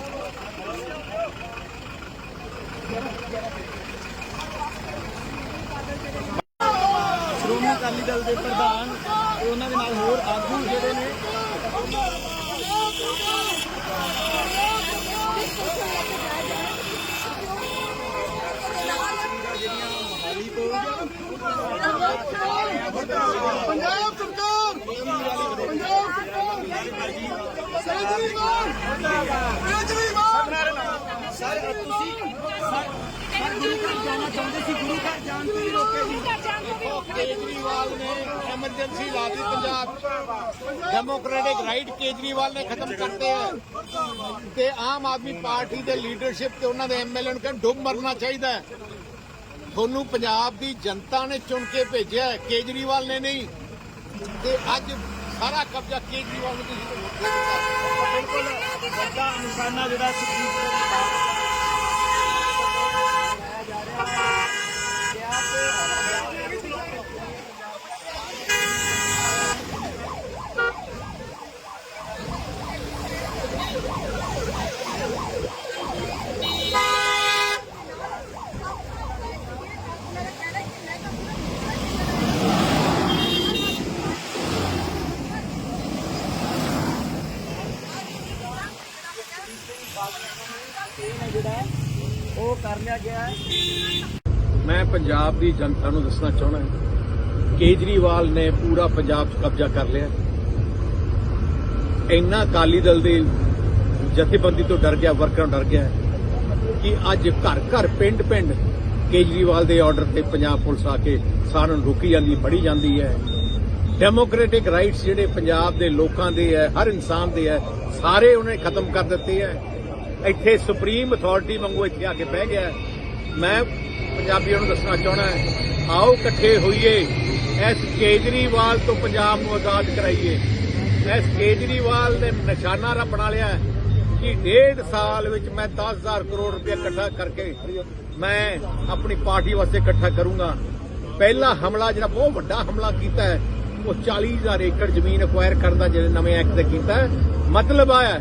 ਸ਼੍ਰੋਮਣੀ ਅਕਾਲੀ ਦਲ ਦੇ ਪ੍ਰਧਾਨ ਤੇ ਉਹਨਾਂ ਦੇ ਨਾਲ ਹੋਰ ਆਗੂ ਜਿਹੜੇ ਨੇ ਪੰਜਾਬ ਸਰਕਾਰ ਪੰਜਾਬ ਸਰਕਾਰ ਕੇਜਰੀਵਾਲ ਕੇਜਰੀਵਾਲ ਸਰ ਤੁਸੀਂ ਗੁਰੂ ਘਰ ਜਾਣਾ ਚਾਹੁੰਦੇ ਸੀ ਗੁਰੂ ਘਰ ਜਾਣ ਤੋਂ ਵੀ ਰੋਕੇ ਜੀ ਕੇਜਰੀਵਾਲ ਨੇ ਐਮਰਜੈਂਸੀ ਲਾ ਦਿੱਤੀ ਪੰਜਾਬ। ਡੈਮੋਕ੍ਰੈਟਿਕ ਰਾਈਟ ਕੇਜਰੀਵਾਲ ਨੇ ਖਤਮ ਕਰਤੇ ਹੈ ਤੇ ਆਮ ਆਦਮੀ ਪਾਰਟੀ ਦੇ ਲੀਡਰਸ਼ਿਪ ਤੇ ਉਹਨਾਂ ਦੇ ਐਮਐਲਏ ਨੂੰ ਕਹਿੰਦੇ ਡੁੱਬ ਮਰਨਾ ਚਾਹੀਦਾ ਹੈ। ਤੁਹਾਨੂੰ ਪੰਜਾਬ ਦੀ ਜਨਤਾ ਨੇ ਚੁਣ ਕੇ ਭੇਜਿਆ ਹੈ, ਕੇਜਰੀਵਾਲ ਨੇ ਨਹੀਂ। ਤੇ ਅੱਜ ਸਾਰਾ ਕਬਜ਼ਾ ਕੇਜਰੀਵਾਲ ਨੂੰ ਤੁਸੀਂ ਬਿਲਕੁਲ ਵੱਡਾ ਨਿਸ਼ਾਨਾ ਜਿਹੜਾ ਸੁਖਬੀਰ ਉਹ ਕਰ ਲਿਆ ਗਿਆ ਹੈ। ਮੈਂ ਪੰਜਾਬ ਦੀ ਜਨਤਾ ਨੂੰ ਦੱਸਣਾ ਚਾਹੁੰਦਾ ਕੇਜਰੀਵਾਲ ਨੇ ਪੂਰਾ ਪੰਜਾਬ 'ਚ ਕਬਜ਼ਾ ਕਰ ਲਿਆ। ਇੰਨਾ ਅਕਾਲੀ ਦਲ ਦੇ ਜਥੇਬੰਦੀ ਤੋਂ ਡਰ ਗਿਆ, ਵਰਕਰਾਂ ਡਰ ਗਿਆ ਕਿ ਅੱਜ ਘਰ ਘਰ, ਪਿੰਡ ਪਿੰਡ ਕੇਜਰੀਵਾਲ ਦੇ ਆਰਡਰ ਤੇ ਪੰਜਾਬ ਪੁਲਿਸ ਆ ਕੇ ਸਾਰਿਆਂ ਨੂੰ ਰੋਕੀ ਜਾਂਦੀ, ਫੜੀ ਜਾਂਦੀ ਹੈ। ਡੈਮੋਕ੍ਰੈਟਿਕ ਰਾਈਟਸ ਜਿਹੜੇ ਪੰਜਾਬ ਦੇ ਲੋਕਾਂ ਦੇ ਹੈ, ਹਰ ਇਨਸਾਨ ਦੇ ਹੈ, ਸਾਰੇ ਉਹਨੇ ਖਤਮ ਕਰ ਦਿੱਤੇ ਹੈ। ਇੱਥੇ ਸੁਪਰੀਮ ਅਥਾਰਟੀ ਵਾਂਗੂ ਇੱਥੇ ਆ ਕੇ ਬਹਿ ਗਿਆ ਮੈਂ ਪੰਜਾਬੀਆਂ ਨੂੰ ਦੱਸਣਾ ਚਾਹਣਾ ਆਓ ਇਕੱਠੇ ਹੋਈਏ ਐਸ ਕੇਜਰੀਵਾਲ ਤੋਂ ਪੰਜਾਬ ਨੂੰ ਆਜ਼ਾਦ ਕਰਾਈਏ। ਐਸ ਕੇਜਰੀਵਾਲ ਨੇ ਨਿਸ਼ਾਨਾ ਰ ਬਣਾ ਲਿਆ ਕਿ ਡੇਢ ਸਾਲ ਵਿੱਚ ਮੈਂ 10000 ਕਰੋੜ ਰੁਪਏ ਇਕੱਠਾ ਕਰਕੇ ਮੈਂ ਆਪਣੀ ਪਾਰਟੀ ਵਾਸਤੇ ਇਕੱਠਾ ਕਰੂੰਗਾ। ਪਹਿਲਾ ਹਮਲਾ ਜਿਹੜਾ ਬਹੁਤ ਵੱਡਾ ਹਮਲਾ ਕੀਤਾ ਹੈ, ਉਹ 40000 ਏਕੜ ਜ਼ਮੀਨ ਅਕਵਾਇਰ ਕਰਨ ਦਾ ਜਿਹੜੇ ਨਵੇਂ ਐਕਟ ਤੇ ਕੀਤਾ ਮਤਲਬ ਆਇਆ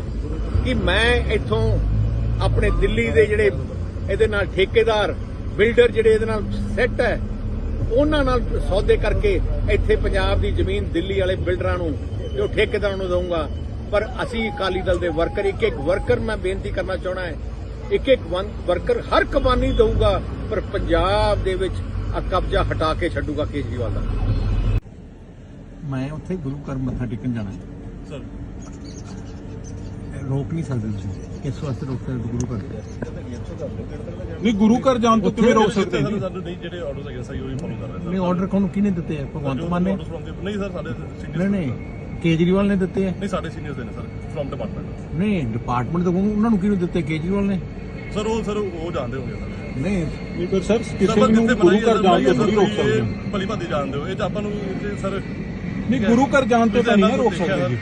ਕਿ ਮੈਂ ਇੱਥੋਂ ਆਪਣੇ ਦਿੱਲੀ ਦੇ ਜਿਹੜੇ ਇਹਦੇ ਨਾਲ ਠੇਕੇਦਾਰ ਬਿਲਡਰ ਜਿਹੜੇ ਇਹਦੇ ਨਾਲ ਸੈੱਟ ਹੈ ਉਹਨਾਂ ਨਾਲ ਸੌਦੇ ਕਰਕੇ ਇੱਥੇ ਪੰਜਾਬ ਦੀ ਜ਼ਮੀਨ ਦਿੱਲੀ ਵਾਲੇ ਬਿਲਡਰਾਂ ਨੂੰ ਤੇ ਉਹ ਠੇਕੇਦਾਰਾਂ ਨੂੰ ਦਊਂਗਾ। ਪਰ ਅਸੀਂ ਅਕਾਲੀ ਦਲ ਦੇ ਵਰਕਰ ਇੱਕ ਇੱਕ ਵਰਕਰ ਮੈਂ ਬੇਨਤੀ ਕਰਨਾ ਚਾਹਣਾ ਹੈ ਇੱਕ ਇੱਕ ਵਰਕਰ ਹਰ ਕੁਰਬਾਨੀ ਦਊਗਾ ਪਰ ਪੰਜਾਬ ਦੇ ਵਿੱਚ ਆ ਕਬਜ਼ਾ ਹਟਾ ਕੇ ਛੱਡੂਗਾ ਕੇਜਰੀਵਾਲ ਦਾ। ਮੈਂ ਉੱਥੇ ਗੁਰੂ ਘਰ ਮੱਥਾ ਟੇਕਣ ਜਾਣਾ ਹੈ ਸਰ। ਰੋਕ ਨਹੀਂ ਸਕਦੇ ਤੁਸੀਂ। ਕਿਸ ਵਾਸਤੇ ਰੋਕ ਸਕਦੇ ਗੁਰੂ ਘਰ ਨਹੀਂ ਗੁਰੂ ਘਰ ਜਾਣ ਤੋਂ ਕਿਵੇਂ ਰੋਕ ਸਕਦੇ ਜੀ? ਸਾਨੂੰ ਨਹੀਂ ਜਿਹੜੇ ਆਰਡਰਸ ਹੈਗੇ ਸਹੀ ਉਹੀ ਫੋਲੋ ਕਰ ਰਹੇ ਨਹੀਂ ਆਰਡਰ ਕੋਣ ਕਿਹਨੇ ਦਿੱਤੇ ਆ? ਭਗਵੰਤ ਮਾਨ ਨੇ? ਨਹੀਂ ਸਰ ਸਾਡੇ ਨਹੀਂ ਸੀਨੀਅਰ ਨਹੀਂ ਕੇਜਰੀਵਾਲ ਨੇ ਦਿੱਤੇ ਆ? ਨਹੀਂ ਸਾਡੇ ਸੀਨੀਅਰਸ ਦੇ ਨੇ ਸਰ ਫਰਮ ਡਿਪਾਰਟਮੈਂਟ ਨਹੀਂ ਡਿਪਾਰਟਮੈਂਟ ਤੋਂ ਉਹਨਾਂ ਨੂੰ ਕਿਹਨੂੰ ਦਿੱਤੇ? ਕੇਜਰੀਵਾਲ ਨੇ? ਸਰ ਉਹ ਸਰ ਉਹ ਜਾਣਦੇ ਹੋਗੇ ਸਰ। ਨਹੀਂ ਨਹੀਂ ਪਰ ਸਰ ਕਿਸੇ ਨੂੰ ਗੁਰੂ ਘਰ ਜਾਣ ਤੋਂ ਰੋਕ ਸਕਦੇ ਭਲੀ ਭਾਦੀ ਜਾਣਦੇ ਹੋ। ਇਹ ਤਾਂ ਆਪਾਂ ਨੂੰ ਸਰ ਨਹੀਂ ਗੁਰੂ ਘਰ ਜਾਣ ਤੋਂ ਤਾਂ ਨਹੀਂ ਰੋਕ ਸਕਦੇ ਜੀ।